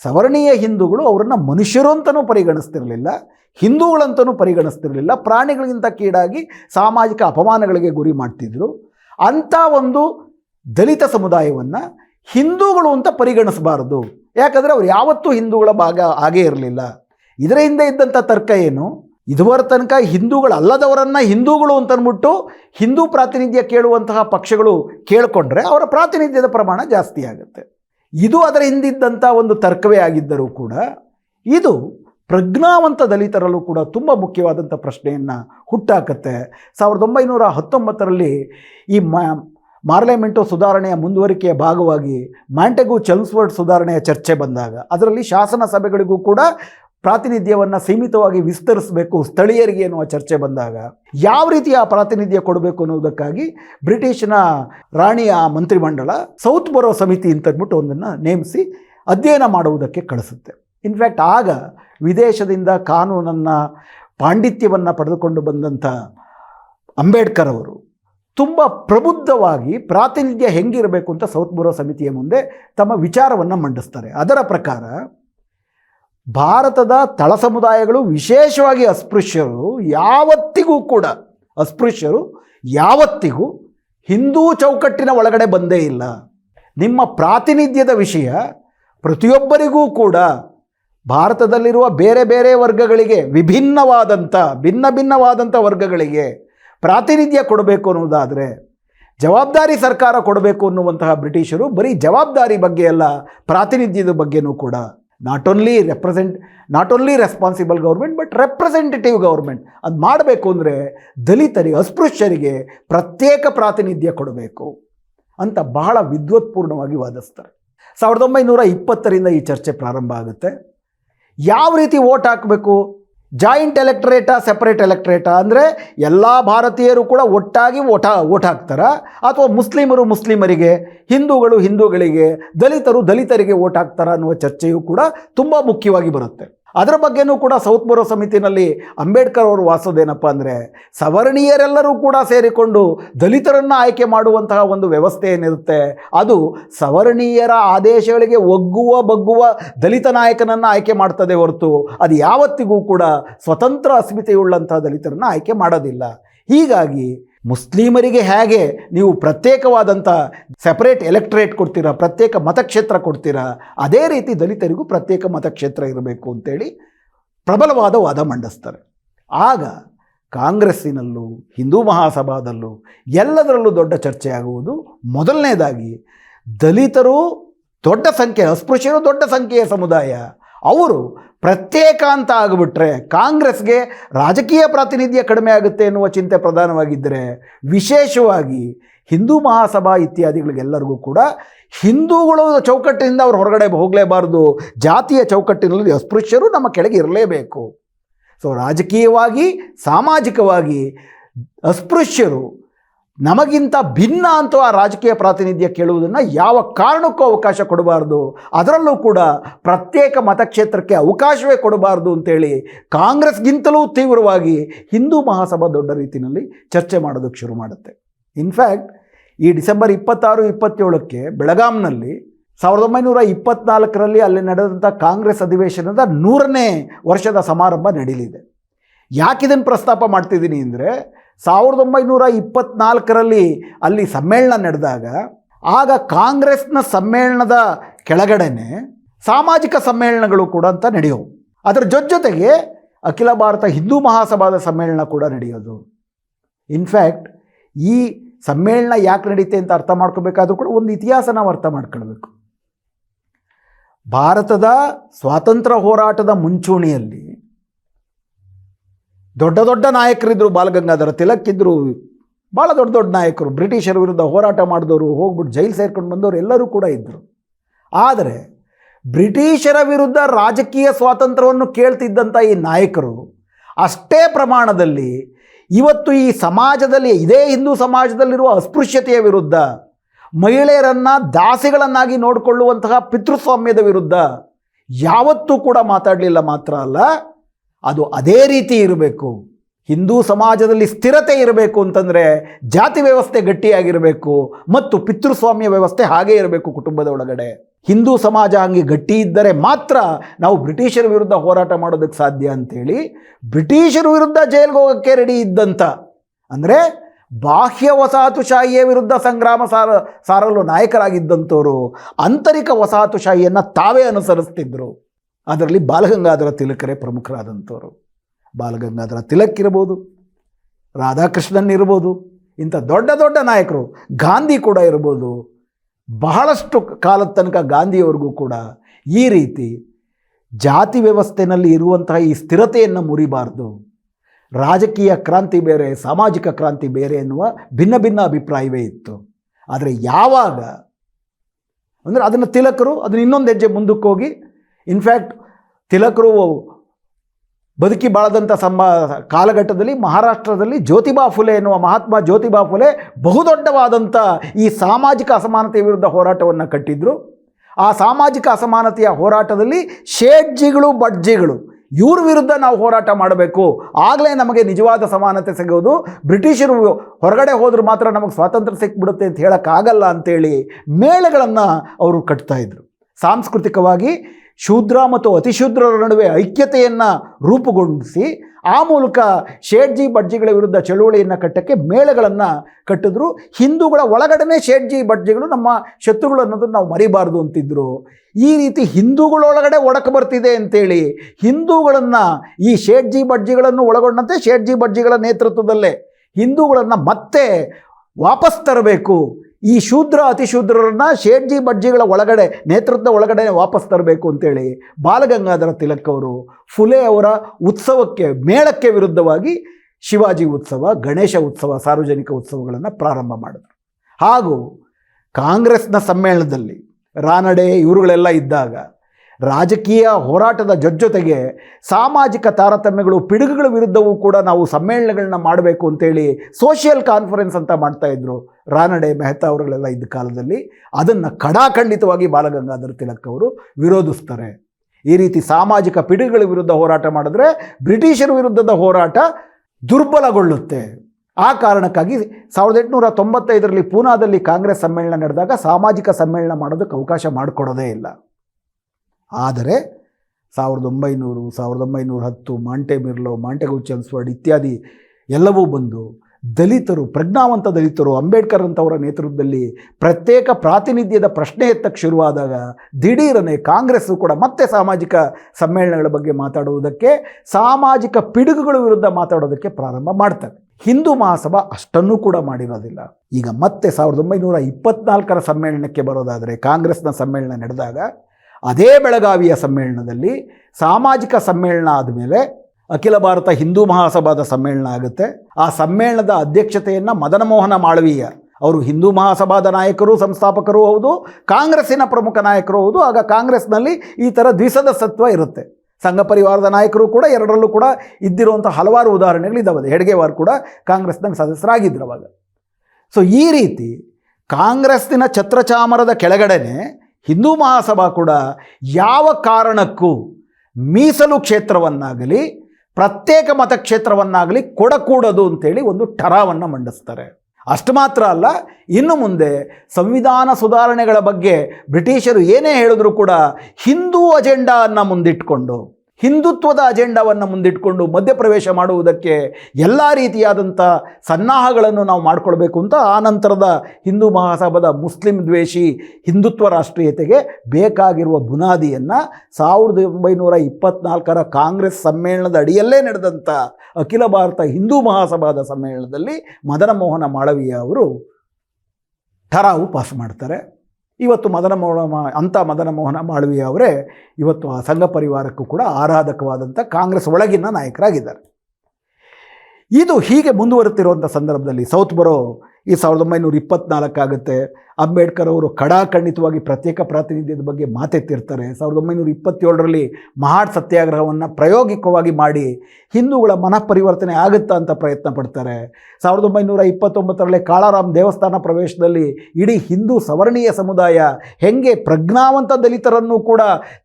ಸವರ್ಣೀಯ ಹಿಂದೂಗಳು ಅವರನ್ನು ಮನುಷ್ಯರು ಅಂತಲೂ ಪರಿಗಣಿಸ್ತಿರಲಿಲ್ಲ ಹಿಂದೂಗಳಂತಲೂ ಪರಿಗಣಿಸ್ತಿರಲಿಲ್ಲ, ಪ್ರಾಣಿಗಳಿಗಿಂತ ಕೀಡಾಗಿ ಸಾಮಾಜಿಕ ಅಪಮಾನಗಳಿಗೆ ಗುರಿ ಮಾಡ್ತಿದ್ರು. ಅಂಥ ಒಂದು ದಲಿತ ಸಮುದಾಯವನ್ನು ಹಿಂದೂಗಳು ಅಂತ ಪರಿಗಣಿಸಬಾರದು. ಯಾಕಂದರೆ ಅವ್ರು ಯಾವತ್ತೂ ಹಿಂದೂಗಳ ಭಾಗ ಆಗೇ ಇರಲಿಲ್ಲ. ಇದರ ಹಿಂದೆ ಇದ್ದಂಥ ತರ್ಕ ಏನು? ಇದುವರ ತನಕ ಹಿಂದೂಗಳಲ್ಲದವರನ್ನು ಹಿಂದೂಗಳು ಅಂತನ್ಬಿಟ್ಟು ಹಿಂದೂ ಪ್ರಾತಿನಿಧ್ಯ ಕೇಳುವಂತಹ ಪಕ್ಷಗಳು ಕೇಳಿಕೊಂಡ್ರೆ ಅವರ ಪ್ರಾತಿನಿಧ್ಯದ ಪ್ರಮಾಣ ಜಾಸ್ತಿ ಆಗುತ್ತೆ. ಇದು ಅದರ ಹಿಂದಿದ್ದಂಥ ಒಂದು ತರ್ಕವೇ ಆಗಿದ್ದರೂ ಕೂಡ ಇದು ಪ್ರಜ್ಞಾವಂತ ದಲಿತರಲ್ಲೂ ಕೂಡ ತುಂಬ ಮುಖ್ಯವಾದಂಥ ಪ್ರಶ್ನೆಯನ್ನು ಹುಟ್ಟಾಕತ್ತೆ. ಸಾವಿರದ ಒಂಬೈನೂರ ಹತ್ತೊಂಬತ್ತರಲ್ಲಿ ಈ ಮಾರ್ಲೆಮೆಂಟು ಸುಧಾರಣೆಯ ಮುಂದುವರಿಕೆಯ ಭಾಗವಾಗಿ ಮ್ಯಾಂಟೆಗೂ ಚೆಲ್ಸ್ವರ್ಡ್ ಸುಧಾರಣೆಯ ಚರ್ಚೆ ಬಂದಾಗ, ಅದರಲ್ಲಿ ಶಾಸನ ಸಭೆಗಳಿಗೂ ಕೂಡ ಪ್ರಾತಿನಿಧ್ಯವನ್ನು ಸೀಮಿತವಾಗಿ ವಿಸ್ತರಿಸಬೇಕು, ಸ್ಥಳೀಯರಿಗೆ ಎನ್ನುವ ಚರ್ಚೆ ಬಂದಾಗ, ಯಾವ ರೀತಿಯ ಪ್ರಾತಿನಿಧ್ಯ ಕೊಡಬೇಕು ಅನ್ನೋದಕ್ಕಾಗಿ ಬ್ರಿಟಿಷ್ನ ರಾಣಿಯ ಮಂತ್ರಿಮಂಡಲ ಸೌತ್ ಬರೋ ಸಮಿತಿ ಅಂತಂದ್ಬಿಟ್ಟು ಒಂದನ್ನು ನೇಮಿಸಿ ಅಧ್ಯಯನ ಮಾಡುವುದಕ್ಕೆ ಕಳಿಸುತ್ತೆ. ಇನ್ಫ್ಯಾಕ್ಟ್ ಆಗ ವಿದೇಶದಿಂದ ಕಾನೂನನ್ನು, ಪಾಂಡಿತ್ಯವನ್ನು ಪಡೆದುಕೊಂಡು ಬಂದಂಥ ಅಂಬೇಡ್ಕರ್ ಅವರು ತುಂಬ ಪ್ರಬುದ್ಧವಾಗಿ ಪ್ರಾತಿನಿಧ್ಯ ಹೆಂಗಿರಬೇಕು ಅಂತ ಸೌತ್ ಬರೋ ಸಮಿತಿಯ ಮುಂದೆ ತಮ್ಮ ವಿಚಾರವನ್ನು ಮಂಡಿಸ್ತಾರೆ. ಅದರ ಪ್ರಕಾರ ಭಾರತದ ತಳ ಸಮುದಾಯಗಳು, ವಿಶೇಷವಾಗಿ ಅಸ್ಪೃಶ್ಯರು, ಯಾವತ್ತಿಗೂ ಕೂಡ, ಅಸ್ಪೃಶ್ಯರು ಯಾವತ್ತಿಗೂ ಹಿಂದೂ ಚೌಕಟ್ಟಿನ ಒಳಗಡೆ ಬಂದೇ ಇಲ್ಲ. ನಿಮ್ಮ ಪ್ರಾತಿನಿಧ್ಯದ ವಿಷಯ ಪ್ರತಿಯೊಬ್ಬರಿಗೂ ಕೂಡ ಭಾರತದಲ್ಲಿರುವ ಬೇರೆ ಬೇರೆ ವರ್ಗಗಳಿಗೆ ವಿಭಿನ್ನವಾದಂಥ ಭಿನ್ನ ಭಿನ್ನವಾದಂಥ ವರ್ಗಗಳಿಗೆ ಪ್ರಾತಿನಿಧ್ಯ ಕೊಡಬೇಕು ಅನ್ನೋದಾದರೆ ಜವಾಬ್ದಾರಿ ಸರ್ಕಾರ ಕೊಡಬೇಕು ಅನ್ನುವಂತಹ ಬ್ರಿಟಿಷರು ಬರೀ ಜವಾಬ್ದಾರಿ ಬಗ್ಗೆ ಅಲ್ಲ, ಪ್ರಾತಿನಿಧ್ಯದ ಬಗ್ಗೆನೂ ಕೂಡ. Not only represent not only responsible government but representative government ಅದು ಮಾಡಬೇಕು ಅಂದರೆ ದಲಿತರಿಗೆ ಅಸ್ಪೃಶ್ಯರಿಗೆ ಪ್ರತ್ಯೇಕ ಪ್ರಾತಿನಿಧ್ಯ ಕೊಡಬೇಕು ಅಂತ ಬಹಳ ವಿದ್ವತ್ಪೂರ್ಣವಾಗಿ ವಾದಿಸ್ತಾರೆ. ಸಾವಿರದ ಒಂಬೈನೂರ ಇಪ್ಪತ್ತರಿಂದ ಈ ಚರ್ಚೆ ಪ್ರಾರಂಭ ಆಗುತ್ತೆ. ಯಾವ ರೀತಿ ಓಟ್ ಹಾಕಬೇಕು? ಜಾಯಿಂಟ್ ಎಲೆಕ್ಟ್ರೇಟಾ, ಸೆಪರೇಟ್ ಎಲೆಕ್ಟ್ರೇಟಾ? ಅಂದರೆ ಎಲ್ಲ ಭಾರತೀಯರು ಕೂಡ ಒಟ್ಟಾಗಿ ಓಟ ಓಟ್ ಹಾಕ್ತಾರಾ. ಅಥವಾ ಮುಸ್ಲಿಮರು ಮುಸ್ಲಿಮರಿಗೆ, ಹಿಂದೂಗಳು ಹಿಂದೂಗಳಿಗೆ, ದಲಿತರು ದಲಿತರಿಗೆ ಓಟ್ ಹಾಕ್ತಾರಾ ಅನ್ನುವ ಚರ್ಚೆಯು ಕೂಡ ತುಂಬ ಮುಖ್ಯವಾಗಿ ಬರುತ್ತೆ. ಅದರ ಬಗ್ಗೆನೂ ಕೂಡ ಸೌತ್ ಬರೋ ಸಮಿತಿನಲ್ಲಿ ಅಂಬೇಡ್ಕರ್ ಅವರು ವಾಸೋದೇನಪ್ಪ ಅಂದರೆ ಸವರ್ಣೀಯರೆಲ್ಲರೂ ಕೂಡ ಸೇರಿಕೊಂಡು ದಲಿತರನ್ನು ಆಯ್ಕೆ ಮಾಡುವಂತಹ ಒಂದು ವ್ಯವಸ್ಥೆ ಏನಿರುತ್ತೆ, ಅದು ಸವರ್ಣೀಯರ ಆದೇಶಗಳಿಗೆ ಒಗ್ಗುವ ಬಗ್ಗುವ ದಲಿತ ನಾಯಕನನ್ನು ಆಯ್ಕೆ ಮಾಡ್ತದೆ ಹೊರತು ಅದು ಯಾವತ್ತಿಗೂ ಕೂಡ ಸ್ವತಂತ್ರ ಅಸ್ಮಿತೆಯುಳ್ಳಂತಹ ದಲಿತರನ್ನು ಆಯ್ಕೆ ಮಾಡೋದಿಲ್ಲ. ಹೀಗಾಗಿ ಮುಸ್ಲಿಮರಿಗೆ ಹೇಗೆ ನೀವು ಪ್ರತ್ಯೇಕವಾದಂಥ ಸೆಪರೇಟ್ ಎಲೆಕ್ಟ್ರೇಟ್ ಕೊಡ್ತೀರಾ, ಪ್ರತ್ಯೇಕ ಮತಕ್ಷೇತ್ರ ಕೊಡ್ತೀರಾ, ಅದೇ ರೀತಿ ದಲಿತರಿಗೂ ಪ್ರತ್ಯೇಕ ಮತಕ್ಷೇತ್ರ ಇರಬೇಕು ಅಂತೇಳಿ ಪ್ರಬಲವಾದ ವಾದ ಮಂಡಿಸ್ತಾರೆ. ಆಗ ಕಾಂಗ್ರೆಸ್ಸಿನಲ್ಲೂ, ಹಿಂದೂ ಮಹಾಸಭಾದಲ್ಲೂ ಎಲ್ಲದರಲ್ಲೂ ದೊಡ್ಡ ಚರ್ಚೆ ಆಗುವುದು ಮೊದಲನೇದಾಗಿ ದಲಿತರು ದೊಡ್ಡ ಸಂಖ್ಯೆ, ಅಸ್ಪೃಶ್ಯರು ದೊಡ್ಡ ಸಂಖ್ಯೆಯ ಸಮುದಾಯ. ಅವರು ಪ್ರತ್ಯೇಕ ಅಂತ ಆಗಿಬಿಟ್ರೆ ಕಾಂಗ್ರೆಸ್ಗೆ ರಾಜಕೀಯ ಪ್ರಾತಿನಿಧ್ಯ ಕಡಿಮೆ ಆಗುತ್ತೆ ಎನ್ನುವ ಚಿಂತೆ ಪ್ರಧಾನವಾಗಿದ್ದರೆ ವಿಶೇಷವಾಗಿ ಹಿಂದೂ ಮಹಾಸಭಾ ಇತ್ಯಾದಿಗಳಿಗೆಲ್ಲರಿಗೂ ಕೂಡ ಹಿಂದೂಗಳು ಚೌಕಟ್ಟಿನಿಂದ ಅವ್ರು ಹೊರಗಡೆ ಹೋಗಲೇಬಾರ್ದು, ಜಾತಿಯ ಚೌಕಟ್ಟಿನಲ್ಲಿ ಅಸ್ಪೃಶ್ಯರು ನಮ್ಮ ಕೆಳಗೆ ಇರಲೇಬೇಕು. ಸೊ ರಾಜಕೀಯವಾಗಿ, ಸಾಮಾಜಿಕವಾಗಿ ಅಸ್ಪೃಶ್ಯರು ನಮಗಿಂತ ಭಿನ್ನ ಅಂತ ಆ ರಾಜಕೀಯ ಪ್ರಾತಿನಿಧ್ಯ ಕೇಳುವುದನ್ನು ಯಾವ ಕಾರಣಕ್ಕೂ ಅವಕಾಶ ಕೊಡಬಾರ್ದು. ಅದರಲ್ಲೂ ಕೂಡ ಪ್ರತ್ಯೇಕ ಮತಕ್ಷೇತ್ರಕ್ಕೆ ಅವಕಾಶವೇ ಕೊಡಬಾರ್ದು ಅಂತೇಳಿ ಕಾಂಗ್ರೆಸ್ಗಿಂತಲೂ ತೀವ್ರವಾಗಿ ಹಿಂದೂ ಮಹಾಸಭಾ ದೊಡ್ಡ ರೀತಿಯಲ್ಲಿ ಚರ್ಚೆ ಮಾಡೋದಕ್ಕೆ ಶುರು ಮಾಡುತ್ತೆ. ಇನ್ಫ್ಯಾಕ್ಟ್ ಈ ಡಿಸೆಂಬರ್ ಇಪ್ಪತ್ತಾರು, ಇಪ್ಪತ್ತೇಳಕ್ಕೆ ಬೆಳಗಾಂನಲ್ಲಿ ಸಾವಿರದ ಒಂಬೈನೂರ ಇಪ್ಪತ್ನಾಲ್ಕರಲ್ಲಿ ಅಲ್ಲಿ ನಡೆದಂಥ ಕಾಂಗ್ರೆಸ್ ಅಧಿವೇಶನದ ನೂರನೇ ವರ್ಷದ ಸಮಾರಂಭ ನಡೀಲಿದೆ. ಯಾಕಿದನ್ನು ಪ್ರಸ್ತಾಪ ಮಾಡ್ತಿದ್ದೀನಿ ಅಂದರೆ ಸಾವಿರದ ಒಂಬೈನೂರ ಇಪ್ಪತ್ನಾಲ್ಕರಲ್ಲಿ ಅಲ್ಲಿ ಸಮ್ಮೇಳನ ನಡೆದಾಗ, ಆಗ ಕಾಂಗ್ರೆಸ್ನ ಸಮ್ಮೇಳನದ ಕೆಳಗಡೆನೆ ಸಾಮಾಜಿಕ ಸಮ್ಮೇಳನಗಳು ಕೂಡ ಅಂತ ನಡೆಯೋವು. ಅದರ ಜೊತೆ ಜೊತೆಗೆ ಅಖಿಲ ಭಾರತ ಹಿಂದೂ ಮಹಾಸಭಾದ ಸಮ್ಮೇಳನ ಕೂಡ ನಡೆಯೋದು. ಇನ್ಫ್ಯಾಕ್ಟ್ ಈ ಸಮ್ಮೇಳನ ಯಾಕೆ ನಡೀತೆ ಅಂತ ಅರ್ಥ ಮಾಡ್ಕೋಬೇಕಾದ್ರೂ ಕೂಡ ಒಂದು ಇತಿಹಾಸ ನಾವು ಅರ್ಥ ಮಾಡ್ಕೊಳ್ಬೇಕು. ಭಾರತದ ಸ್ವಾತಂತ್ರ್ಯ ಹೋರಾಟದ ಮುಂಚೂಣಿಯಲ್ಲಿ ದೊಡ್ಡ ದೊಡ್ಡ ನಾಯಕರಿದ್ದರು ಬಾಲಗಂಗಾಧರ ತಿಲಕ್ ಇದ್ದರು ಭಾಳ ದೊಡ್ಡ ದೊಡ್ಡ ನಾಯಕರು, ಬ್ರಿಟಿಷರ ವಿರುದ್ಧ ಹೋರಾಟ ಮಾಡಿದವರು ಹೋಗ್ಬಿಟ್ಟು ಜೈಲು ಸೇರ್ಕೊಂಡು ಬಂದವರು ಎಲ್ಲರೂ ಕೂಡ ಇದ್ದರು ಆದರೆ ಬ್ರಿಟಿಷರ ವಿರುದ್ಧ ರಾಜಕೀಯ ಸ್ವಾತಂತ್ರ್ಯವನ್ನು ಕೇಳ್ತಿದ್ದಂಥ ಈ ನಾಯಕರು, ಅಷ್ಟೇ ಪ್ರಮಾಣದಲ್ಲಿ ಇವತ್ತು ಈ ಸಮಾಜದಲ್ಲಿ, ಇದೇ ಹಿಂದೂ ಸಮಾಜದಲ್ಲಿರುವ ಅಸ್ಪೃಶ್ಯತೆಯ ವಿರುದ್ಧ, ಮಹಿಳೆಯರನ್ನು ದಾಸಿಗಳನ್ನಾಗಿ ನೋಡಿಕೊಳ್ಳುವಂತಹ ಪಿತೃಸ್ವಾಮ್ಯದ ವಿರುದ್ಧ ಯಾವತ್ತೂ ಕೂಡ ಮಾತಾಡಲಿಲ್ಲ ಮಾತ್ರ ಅಲ್ಲ ಅದು ಅದೇ ರೀತಿ ಇರಬೇಕು. ಹಿಂದೂ ಸಮಾಜದಲ್ಲಿ ಸ್ಥಿರತೆ ಇರಬೇಕು ಅಂತಂದರೆ ಜಾತಿ ವ್ಯವಸ್ಥೆ ಗಟ್ಟಿಯಾಗಿರಬೇಕು ಮತ್ತು ಪಿತೃಸ್ವಾಮ್ಯ ವ್ಯವಸ್ಥೆ ಹಾಗೇ ಇರಬೇಕು ಕುಟುಂಬದ ಒಳಗಡೆ. ಹಿಂದೂ ಸಮಾಜ ಹಂಗೆ ಗಟ್ಟಿ ಇದ್ದರೆ ಮಾತ್ರ ನಾವು ಬ್ರಿಟಿಷರ ವಿರುದ್ಧ ಹೋರಾಟ ಮಾಡೋದಕ್ಕೆ ಸಾಧ್ಯ ಅಂತೇಳಿ ಬ್ರಿಟಿಷರ ವಿರುದ್ಧ ಜೈಲ್ಗೆ ಹೋಗೋಕ್ಕೆ ರೆಡಿ ಇದ್ದಂಥ, ಅಂದರೆ ಬಾಹ್ಯ ವಸಾಹತುಶಾಹಿಯ ವಿರುದ್ಧ ಸಂಗ್ರಾಮ ಸಾರ, ಸಾರಲು ನಾಯಕರಾಗಿದ್ದಂಥವರು, ಆಂತರಿಕ ವಸಾಹತುಶಾಹಿಯನ್ನು ತಾವೇ ಅನುಸರಿಸ್ತಿದ್ರು. ಅದರಲ್ಲಿ ಬಾಲಗಂಗಾಧರ ತಿಲಕರೇ ಪ್ರಮುಖರಾದಂಥವರು. ಬಾಲಗಂಗಾಧರ ತಿಲಕ್ ಇರ್ಬೋದು, ರಾಧಾಕೃಷ್ಣನ್ ಇರ್ಬೋದು, ಇಂಥ ದೊಡ್ಡ ದೊಡ್ಡ ನಾಯಕರು, ಗಾಂಧಿ ಕೂಡ ಇರ್ಬೋದು, ಬಹಳಷ್ಟು ಕಾಲದ ತನಕ ಗಾಂಧಿಯವರೆಗೂ ಕೂಡ ಈ ರೀತಿ ಜಾತಿ ವ್ಯವಸ್ಥೆಯಲ್ಲಿ ಇರುವಂತಹ ಈ ಸ್ಥಿರತೆಯನ್ನು ಮುರಿಬಾರ್ದು. ರಾಜಕೀಯ ಕ್ರಾಂತಿ ಬೇರೆ, ಸಾಮಾಜಿಕ ಕ್ರಾಂತಿ ಬೇರೆ ಎನ್ನುವ ಭಿನ್ನ ಭಿನ್ನ ಅಭಿಪ್ರಾಯವೇ ಇತ್ತು. ಆದರೆ ಯಾವಾಗ? ಅಂದರೆ ಅದನ್ನು ತಿಲಕರು ಅದನ್ನ ಇನ್ನೊಂದು ಹೆಜ್ಜೆ ಮುಂದಕ್ಕೆ ಹೋಗಿ ಇನ್ಫ್ಯಾಕ್ಟ್ ತಿಲಕರು ಬದುಕಿ ಬಾಳದಂಥ ಸಂಬ ಕಾಲಘಟ್ಟದಲ್ಲಿ ಮಹಾರಾಷ್ಟ್ರದಲ್ಲಿ ಜ್ಯೋತಿಬಾ ಫುಲೆ ಎನ್ನುವ ಮಹಾತ್ಮ ಜ್ಯೋತಿಬಾ ಫುಲೆ ಬಹುದೊಡ್ಡವಾದಂಥ ಈ ಸಾಮಾಜಿಕ ಅಸಮಾನತೆಯ ವಿರುದ್ಧ ಹೋರಾಟವನ್ನು ಕಟ್ಟಿದ್ರು. ಆ ಸಾಮಾಜಿಕ ಅಸಮಾನತೆಯ ಹೋರಾಟದಲ್ಲಿ ಶೇಟ್ಜಿಗಳು ಬಡ್ಜಿಗಳು ಇವ್ರ ವಿರುದ್ಧ ನಾವು ಹೋರಾಟ ಮಾಡಬೇಕು. ಆಗಲೇ ನಮಗೆ ನಿಜವಾದ ಸಮಾನತೆ ಸಿಗೋದು. ಬ್ರಿಟಿಷರು ಹೊರಗಡೆ ಹೋದರೂ ಮಾತ್ರ ನಮಗೆ ಸ್ವಾತಂತ್ರ್ಯ ಸಿಕ್ಬಿಡುತ್ತೆ ಅಂತ ಹೇಳೋಕ್ಕಾಗಲ್ಲ ಅಂತೇಳಿ ಮೇಳಗಳನ್ನು ಅವರು ಕಟ್ತಾಯಿದ್ರು ಸಾಂಸ್ಕೃತಿಕವಾಗಿ ಶೂದ್ರ ಮತ್ತು ಅತಿಶೂದ್ರರ ನಡುವೆ ಐಕ್ಯತೆಯನ್ನು ರೂಪುಗೊಳಿಸಿ, ಆ ಮೂಲಕ ಶೇಟ್ಜಿ ಬಡ್ಜಿಗಳ ವಿರುದ್ಧ ಚಳುವಳಿಯನ್ನು ಕಟ್ಟಕ್ಕೆ ಮೇಳಗಳನ್ನು ಕಟ್ಟಿದ್ರು. ಹಿಂದೂಗಳ ಒಳಗಡೆನೇ ಶೇಟ್ಜಿ ಬಡ್ಜಿಗಳು ನಮ್ಮ ಶತ್ರುಗಳು ಅನ್ನೋದನ್ನು ನಾವು ಮರಿಬಾರ್ದು ಅಂತಿದ್ರು. ಈ ರೀತಿ ಹಿಂದೂಗಳೊಳಗಡೆ ಒಡಕು ಬರ್ತಿದೆ ಅಂತೇಳಿ ಹಿಂದೂಗಳನ್ನು ಈ ಶೇಟ್ಜಿ ಬಡ್ಜಿಗಳನ್ನು ಒಳಗೊಂಡಂತೆ ಶೇಟ್ಜಿ ಬಡ್ಜಿಗಳ ನೇತೃತ್ವದಲ್ಲೇ ಹಿಂದೂಗಳನ್ನು ಮತ್ತೆ ವಾಪಸ್ ತರಬೇಕು. ಈ ಶೂದ್ರ, ಅತಿಶೂದ್ರರನ್ನ ಶೇಟ್ಜಿ ಬಡ್ಜಿಗಳ ಒಳಗಡೆ, ನೇತೃತ್ವದ ಒಳಗಡೆ ವಾಪಸ್ ತರಬೇಕು ಅಂತೇಳಿ ಬಾಲಗಂಗಾಧರ ತಿಲಕ್ ಅವರು ಫುಲೆ ಅವರ ಉತ್ಸವಕ್ಕೆ, ಮೇಳಕ್ಕೆ ವಿರುದ್ಧವಾಗಿ ಶಿವಾಜಿ ಉತ್ಸವ, ಗಣೇಶ ಉತ್ಸವ, ಸಾರ್ವಜನಿಕ ಉತ್ಸವಗಳನ್ನು ಪ್ರಾರಂಭ ಮಾಡಿದರು. ಹಾಗೂ ಕಾಂಗ್ರೆಸ್ನ ಸಮ್ಮೇಳನದಲ್ಲಿ ರಾನಡೆ, ಇವರುಗಳೆಲ್ಲ ಇದ್ದಾಗ ರಾಜಕೀಯ ಹೋರಾಟದ ಜೊತೆಗೆ ಸಾಮಾಜಿಕ ತಾರತಮ್ಯಗಳು, ಪಿಡುಗುಗಳ ವಿರುದ್ಧವೂ ಕೂಡ ನಾವು ಸಮ್ಮೇಳನಗಳನ್ನ ಮಾಡಬೇಕು ಅಂತೇಳಿ ಸೋಷಿಯಲ್ ಕಾನ್ಫರೆನ್ಸ್ ಅಂತ ಮಾಡ್ತಾ ಇದ್ರು. ರಾನಡೆ ಮೆಹ್ತಾ ಅವರುಗಳೆಲ್ಲ ಇದ್ದ ಕಾಲದಲ್ಲಿ. ಅದನ್ನು ಕಡಾಖಂಡಿತವಾಗಿ ಬಾಲಗಂಗಾಧರ ತಿಲಕ್ ಅವರು ವಿರೋಧಿಸ್ತಾರೆ. ಈ ರೀತಿ ಸಾಮಾಜಿಕ ಪಿಡುಗುಗಳ ವಿರುದ್ಧ ಹೋರಾಟ ಮಾಡಿದ್ರೆ ಬ್ರಿಟಿಷರ ವಿರುದ್ಧದ ಹೋರಾಟ ದುರ್ಬಲಗೊಳ್ಳುತ್ತೆ. ಆ ಕಾರಣಕ್ಕಾಗಿ ಸಾವಿರದ ಎಂಟುನೂರ ತೊಂಬತ್ತೈದರಲ್ಲಿ ಪೂನಾದಲ್ಲಿ ಕಾಂಗ್ರೆಸ್ ಸಮ್ಮೇಳನ ನಡೆದಾಗ ಸಾಮಾಜಿಕ ಸಮ್ಮೇಳನ ಮಾಡೋದಕ್ಕೆ ಅವಕಾಶ ಮಾಡಿಕೊಡೋದೇ ಇಲ್ಲ. ಆದರೆ ಸಾವಿರದ ಒಂಬೈನೂರು, ಸಾವಿರದ ಒಂಬೈನೂರ ಹತ್ತು ಮಾಂಟೆ ಮಿರ್ಲೋ ಮಾಂಟೆಗೌ ಚೆಲ್ಸ್ವರ್ಡ್ ಇತ್ಯಾದಿ ಎಲ್ಲವೂ ಬಂದು ದಲಿತರು, ಪ್ರಜ್ಞಾವಂತ ದಲಿತರು ಅಂಬೇಡ್ಕರ್ ಅಂತವರ ನೇತೃತ್ವದಲ್ಲಿ ಪ್ರತ್ಯೇಕ ಪ್ರಾತಿನಿಧ್ಯದ ಪ್ರಶ್ನೆ ಎತ್ತಕ್ಕೆ ಶುರುವಾದಾಗ ದಿಢೀರನೆ ಕಾಂಗ್ರೆಸ್ಸು ಕೂಡ ಮತ್ತೆ ಸಾಮಾಜಿಕ ಸಮ್ಮೇಳನಗಳ ಬಗ್ಗೆ ಮಾತಾಡುವುದಕ್ಕೆ, ಸಾಮಾಜಿಕ ಪಿಡುಗುಗಳ ವಿರುದ್ಧ ಮಾತಾಡೋದಕ್ಕೆ ಪ್ರಾರಂಭ ಮಾಡ್ತಾರೆ. ಹಿಂದೂ ಮಹಾಸಭಾ ಅಷ್ಟನ್ನು ಕೂಡ ಮಾಡಿರೋದಿಲ್ಲ. ಈಗ ಮತ್ತೆ ಸಾವಿರದ ಒಂಬೈನೂರ ಇಪ್ಪತ್ನಾಲ್ಕರ ಸಮ್ಮೇಳನಕ್ಕೆ ಬರೋದಾದರೆ ಕಾಂಗ್ರೆಸ್ನ ಸಮ್ಮೇಳನ ನಡೆದಾಗ ಅದೇ ಬೆಳಗಾವಿಯ ಸಮ್ಮೇಳನದಲ್ಲಿ ಸಾಮಾಜಿಕ ಸಮ್ಮೇಳನ ಆದಮೇಲೆ ಅಖಿಲ ಭಾರತ ಹಿಂದೂ ಮಹಾಸಭಾದ ಸಮ್ಮೇಳನ ಆಗುತ್ತೆ. ಆ ಸಮ್ಮೇಳನದ ಅಧ್ಯಕ್ಷತೆಯನ್ನು ಮದನ ಮೋಹನ ಮಾಳವೀಯ ಅವರು ಹಿಂದೂ ಮಹಾಸಭಾದ ನಾಯಕರು, ಸಂಸ್ಥಾಪಕರು ಹೌದು, ಕಾಂಗ್ರೆಸ್ಸಿನ ಪ್ರಮುಖ ನಾಯಕರು ಹೌದು, ಆಗ ಕಾಂಗ್ರೆಸ್ನಲ್ಲಿ ಈ ಥರ ದ್ವಿಸದಸ್ಯತ್ವ ಇರುತ್ತೆ. ಸಂಘ ಪರಿವಾರದ ನಾಯಕರು ಕೂಡ ಎರಡರಲ್ಲೂ ಕೂಡ ಇದ್ದಿರುವಂಥ ಹಲವಾರು ಉದಾಹರಣೆಗಳಿದ್ದಾವೆ ಹೆಡ್ಗೇವಾರ್ ಕೂಡ ಕಾಂಗ್ರೆಸ್ನ ಸದಸ್ಯರಾಗಿದ್ದರು ಅವಾಗ. ಸೊ ಈ ರೀತಿ ಕಾಂಗ್ರೆಸ್ಸಿನ ಛತ್ರಚಾಮರದ ಕೆಳಗಡೆನೆ ಹಿಂದೂ ಮಹಾಸಭಾ ಕೂಡ ಯಾವ ಕಾರಣಕ್ಕೂ ಮೀಸಲು ಕ್ಷೇತ್ರವನ್ನಾಗಲಿ, ಪ್ರತ್ಯೇಕ ಮತಕ್ಷೇತ್ರವನ್ನಾಗಲಿ ಕೊಡಕೂಡದು ಅಂತೇಳಿ ಒಂದು ಠರಾವನ್ನು ಮಂಡಿಸ್ತಾರೆ. ಅಷ್ಟು ಮಾತ್ರ ಅಲ್ಲ, ಇನ್ನು ಮುಂದೆ ಸಂವಿಧಾನ ಸುಧಾರಣೆಗಳ ಬಗ್ಗೆ ಬ್ರಿಟಿಷರು ಏನೇ ಹೇಳಿದ್ರು ಕೂಡ ಹಿಂದೂ ಅಜೆಂಡಾವನ್ನು ಮುಂದಿಟ್ಕೊಂಡು ಹಿಂದುತ್ವದ ಅಜೆಂಡಾವನ್ನು ಮುಂದಿಟ್ಕೊಂಡು ಮಧ್ಯಪ್ರವೇಶ ಮಾಡುವುದಕ್ಕೆ ಎಲ್ಲ ರೀತಿಯಾದಂಥ ಸನ್ನಾಹಗಳನ್ನು ನಾವು ಮಾಡಿಕೊಳ್ಬೇಕು ಅಂತ ಆ ನಂತರದ ಹಿಂದೂ ಮಹಾಸಭಾದ ಮುಸ್ಲಿಂ ದ್ವೇಷಿ ಹಿಂದುತ್ವ ರಾಷ್ಟ್ರೀಯತೆಗೆ ಬೇಕಾಗಿರುವ ಬುನಾದಿಯನ್ನು ಸಾವಿರದ ಒಂಬೈನೂರ ಇಪ್ಪತ್ನಾಲ್ಕರ ಕಾಂಗ್ರೆಸ್ ಸಮ್ಮೇಳನದ ಅಡಿಯಲ್ಲೇ ನಡೆದಂಥ ಅಖಿಲ ಭಾರತ ಹಿಂದೂ ಮಹಾಸಭಾದ ಸಮ್ಮೇಳನದಲ್ಲಿ ಮದನ ಮೋಹನ ಮಾಳವೀಯ ಅವರು, ಠರಾವು ಪಾಸ್ ಮಾಡ್ತಾರೆ. ಇವತ್ತು ಮದನ ಮೋಹನ ಅಂಥ ಮದನ ಮೋಹನ ಅವರೇ ಇವತ್ತು ಆ ಸಂಘ ಪರಿವಾರಕ್ಕೂ ಕೂಡ ಆರಾಧಕವಾದಂಥ ಕಾಂಗ್ರೆಸ್ ಒಳಗಿನ ನಾಯಕರಾಗಿದ್ದಾರೆ. ಇದು ಹೀಗೆ ಮುಂದುವರೆತಿರುವಂಥ ಸಂದರ್ಭದಲ್ಲಿ ಸೌತ್ ಬರೋ ಈ ಸಾವಿರದ ಒಂಬೈನೂರ ಇಪ್ಪತ್ನಾಲ್ಕಾಗುತ್ತೆ ಅಂಬೇಡ್ಕರ್ ಅವರು ಕಡಾಖಂಡಿತವಾಗಿ ಪ್ರತ್ಯೇಕ ಪ್ರಾತಿನಿಧ್ಯದ ಬಗ್ಗೆ ಮಾತೆತ್ತಿರ್ತಾರೆ. ಸಾವಿರದ ಒಂಬೈನೂರ ಇಪ್ಪತ್ತೇಳರಲ್ಲಿ ಮಹಾಡ್ ಸತ್ಯಾಗ್ರಹವನ್ನು ಪ್ರಾಯೋಗಿಕವಾಗಿ ಮಾಡಿ ಹಿಂದೂಗಳ ಮನಃಪರಿವರ್ತನೆ ಆಗುತ್ತಾ ಅಂತ ಪ್ರಯತ್ನ ಪಡ್ತಾರೆ. ಸಾವಿರದ ಒಂಬೈನೂರ ಇಪ್ಪತ್ತೊಂಬತ್ತರಲ್ಲಿ ಕಾಳಾರಾಮ್ ದೇವಸ್ಥಾನ ಪ್ರವೇಶದಲ್ಲಿ ಇಡೀ ಹಿಂದೂ ಸವರ್ಣೀಯ ಸಮುದಾಯ ಹೆಂಗೆ ಪ್ರಜ್ಞಾವಂತ ದಲಿತರನ್ನು ಕೂಡ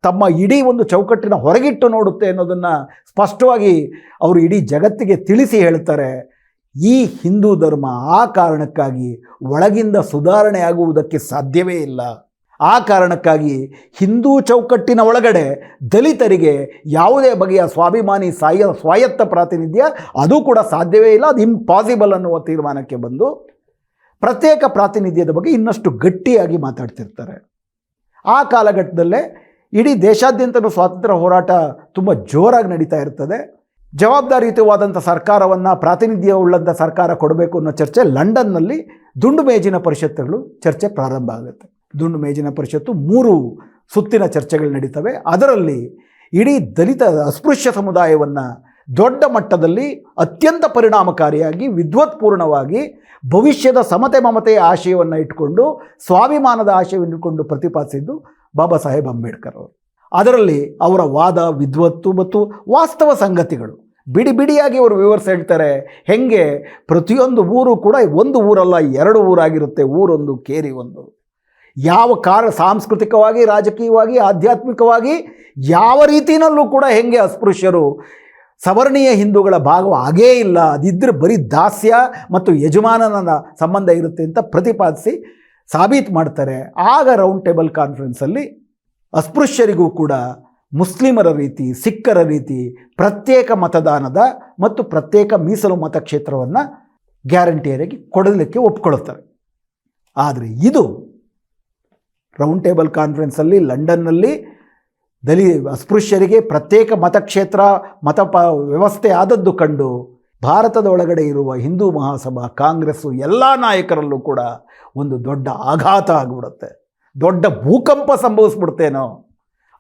ತಮ್ಮ ಇಡೀ ಒಂದು ಚೌಕಟ್ಟಿನ ಹೊರಗಿಟ್ಟು ನೋಡುತ್ತೆ ಅನ್ನೋದನ್ನು ಸ್ಪಷ್ಟವಾಗಿ ಅವರು ಇಡೀ ಜಗತ್ತಿಗೆ ತಿಳಿಸಿ ಹೇಳ್ತಾರೆ. ಈ ಹಿಂದೂ ಧರ್ಮ ಆ ಕಾರಣಕ್ಕಾಗಿ ಒಳಗಿಂದ ಸುಧಾರಣೆ ಆಗುವುದಕ್ಕೆ ಸಾಧ್ಯವೇ ಇಲ್ಲ. ಆ ಕಾರಣಕ್ಕಾಗಿ ಹಿಂದೂ ಚೌಕಟ್ಟಿನ ಒಳಗಡೆ ದಲಿತರಿಗೆ ಯಾವುದೇ ಬಗೆಯ ಸ್ವಾಭಿಮಾನಿ ಸಾಯ ಸ್ವಾಯತ್ತ ಪ್ರಾತಿನಿಧ್ಯ ಅದು ಕೂಡ ಸಾಧ್ಯವೇ ಇಲ್ಲ, ಅದು ಇಂಪಾಸಿಬಲ್ ಅನ್ನುವ ತೀರ್ಮಾನಕ್ಕೆ ಬಂದು ಪ್ರತ್ಯೇಕ ಪ್ರಾತಿನಿಧ್ಯದ ಬಗ್ಗೆ ಇನ್ನಷ್ಟು ಗಟ್ಟಿಯಾಗಿ ಮಾತಾಡ್ತಿರ್ತಾರೆ. ಆ ಕಾಲಘಟ್ಟದಲ್ಲೇ ಇಡೀ ದೇಶಾದ್ಯಂತನೂ ಸ್ವಾತಂತ್ರ್ಯ ಹೋರಾಟ ತುಂಬ ಜೋರಾಗಿ ನಡೀತಾ ಇರ್ತದೆ. ಜವಾಬ್ದಾರಿಯುತವಾದಂಥ ಸರ್ಕಾರವನ್ನು ಪ್ರಾತಿನಿಧ್ಯ ಉಳ್ಳಂಥ ಸರ್ಕಾರ ಕೊಡಬೇಕು ಅನ್ನೋ ಚರ್ಚೆ ಲಂಡನ್ನಲ್ಲಿ ದುಂಡು ಮೇಜಿನ ಪರಿಷತ್ತುಗಳು ಚರ್ಚೆ ಪ್ರಾರಂಭ ಆಗುತ್ತೆ. ದುಂಡು ಮೇಜಿನ ಪರಿಷತ್ತು ಮೂರು ಸುತ್ತಿನ ಚರ್ಚೆಗಳು ನಡೀತವೆ. ಅದರಲ್ಲಿ ಇಡೀ ದಲಿತ ಅಸ್ಪೃಶ್ಯ ಸಮುದಾಯವನ್ನು ದೊಡ್ಡ ಮಟ್ಟದಲ್ಲಿ ಅತ್ಯಂತ ಪರಿಣಾಮಕಾರಿಯಾಗಿ, ವಿದ್ವತ್ಪೂರ್ಣವಾಗಿ, ಭವಿಷ್ಯದ ಸಮತೆ ಮಮತೆಯ ಆಶಯವನ್ನು ಇಟ್ಕೊಂಡು, ಸ್ವಾಭಿಮಾನದ ಆಶಯವನ್ನು ಇಟ್ಕೊಂಡು ಪ್ರತಿಪಾದಿಸಿದ್ದು ಬಾಬಾ ಸಾಹೇಬ್ ಅಂಬೇಡ್ಕರ್ ಅವರು. ಅದರಲ್ಲಿ ಅವರ ವಾದ, ವಿದ್ವತ್ತು ಮತ್ತು ವಾಸ್ತವ ಸಂಗತಿಗಳು. ಬಿಡಿ ಬಿಡಿಯಾಗಿ ಅವರು ವಿವರ್ಸ್ ಹೇಳ್ತಾರೆ, ಹೆಂಗೆ ಪ್ರತಿಯೊಂದು ಊರು ಕೂಡ ಒಂದು ಊರಲ್ಲ, ಎರಡು ಊರಾಗಿರುತ್ತೆ, ಊರೊಂದು ಕೇರಿ ಒಂದು. ಯಾವ ಕಾರ ಸಾಂಸ್ಕೃತಿಕವಾಗಿ, ರಾಜಕೀಯವಾಗಿ, ಆಧ್ಯಾತ್ಮಿಕವಾಗಿ, ಯಾವ ರೀತಿಯಲ್ಲೂ ಕೂಡ ಹೆಂಗೆ ಅಸ್ಪೃಶ್ಯರು, ಸವರ್ಣೀಯ ಹಿಂದೂಗಳ ಭಾಗವ ಆಗೇ ಇಲ್ಲ ಅದಿದ್ದರೆ ಬರೀ ದಾಸ್ಯ ಮತ್ತು ಯಜಮಾನನ ಸಂಬಂಧ ಇರುತ್ತೆ ಅಂತ ಪ್ರತಿಪಾದಿಸಿ ಸಾಬೀತು ಮಾಡ್ತಾರೆ. ಆಗ ರೌಂಡ್ ಟೇಬಲ್ ಕಾನ್ಫರೆನ್ಸಲ್ಲಿ ಅಸ್ಪೃಶ್ಯರಿಗೂ ಕೂಡ ಮುಸ್ಲಿಮರ ರೀತಿ, ಸಿಖ್ಖರ ರೀತಿ ಪ್ರತ್ಯೇಕ ಮತದಾನದ ಮತ್ತು ಪ್ರತ್ಯೇಕ ಮೀಸಲು ಮತಕ್ಷೇತ್ರವನ್ನು ಗ್ಯಾರಂಟಿಯರಾಗಿ ಕೊಡಲಿಕ್ಕೆ ಒಪ್ಕೊಳ್ಳುತ್ತಾರೆ ಆದರೆ ಇದು ರೌಂಡ್ ಟೇಬಲ್ ಕಾನ್ಫರೆನ್ಸಲ್ಲಿ ಲಂಡನ್ನಲ್ಲಿ ದಲಿ ಅಸ್ಪೃಶ್ಯರಿಗೆ ಪ್ರತ್ಯೇಕ ಮತಕ್ಷೇತ್ರ, ಮತ ಪ ವ್ಯವಸ್ಥೆ ಆದದ್ದು ಕಂಡು ಭಾರತದ ಒಳಗಡೆ ಇರುವ ಹಿಂದೂ ಮಹಾಸಭಾ, ಕಾಂಗ್ರೆಸ್ಸು ಎಲ್ಲ ನಾಯಕರಲ್ಲೂ ಕೂಡ ಒಂದು ದೊಡ್ಡ ಆಘಾತ ಆಗಿಬಿಡುತ್ತೆ. ದೊಡ್ಡ ಭೂಕಂಪ ಸಂಭವಿಸ್ಬಿಡ್ತೇನೋ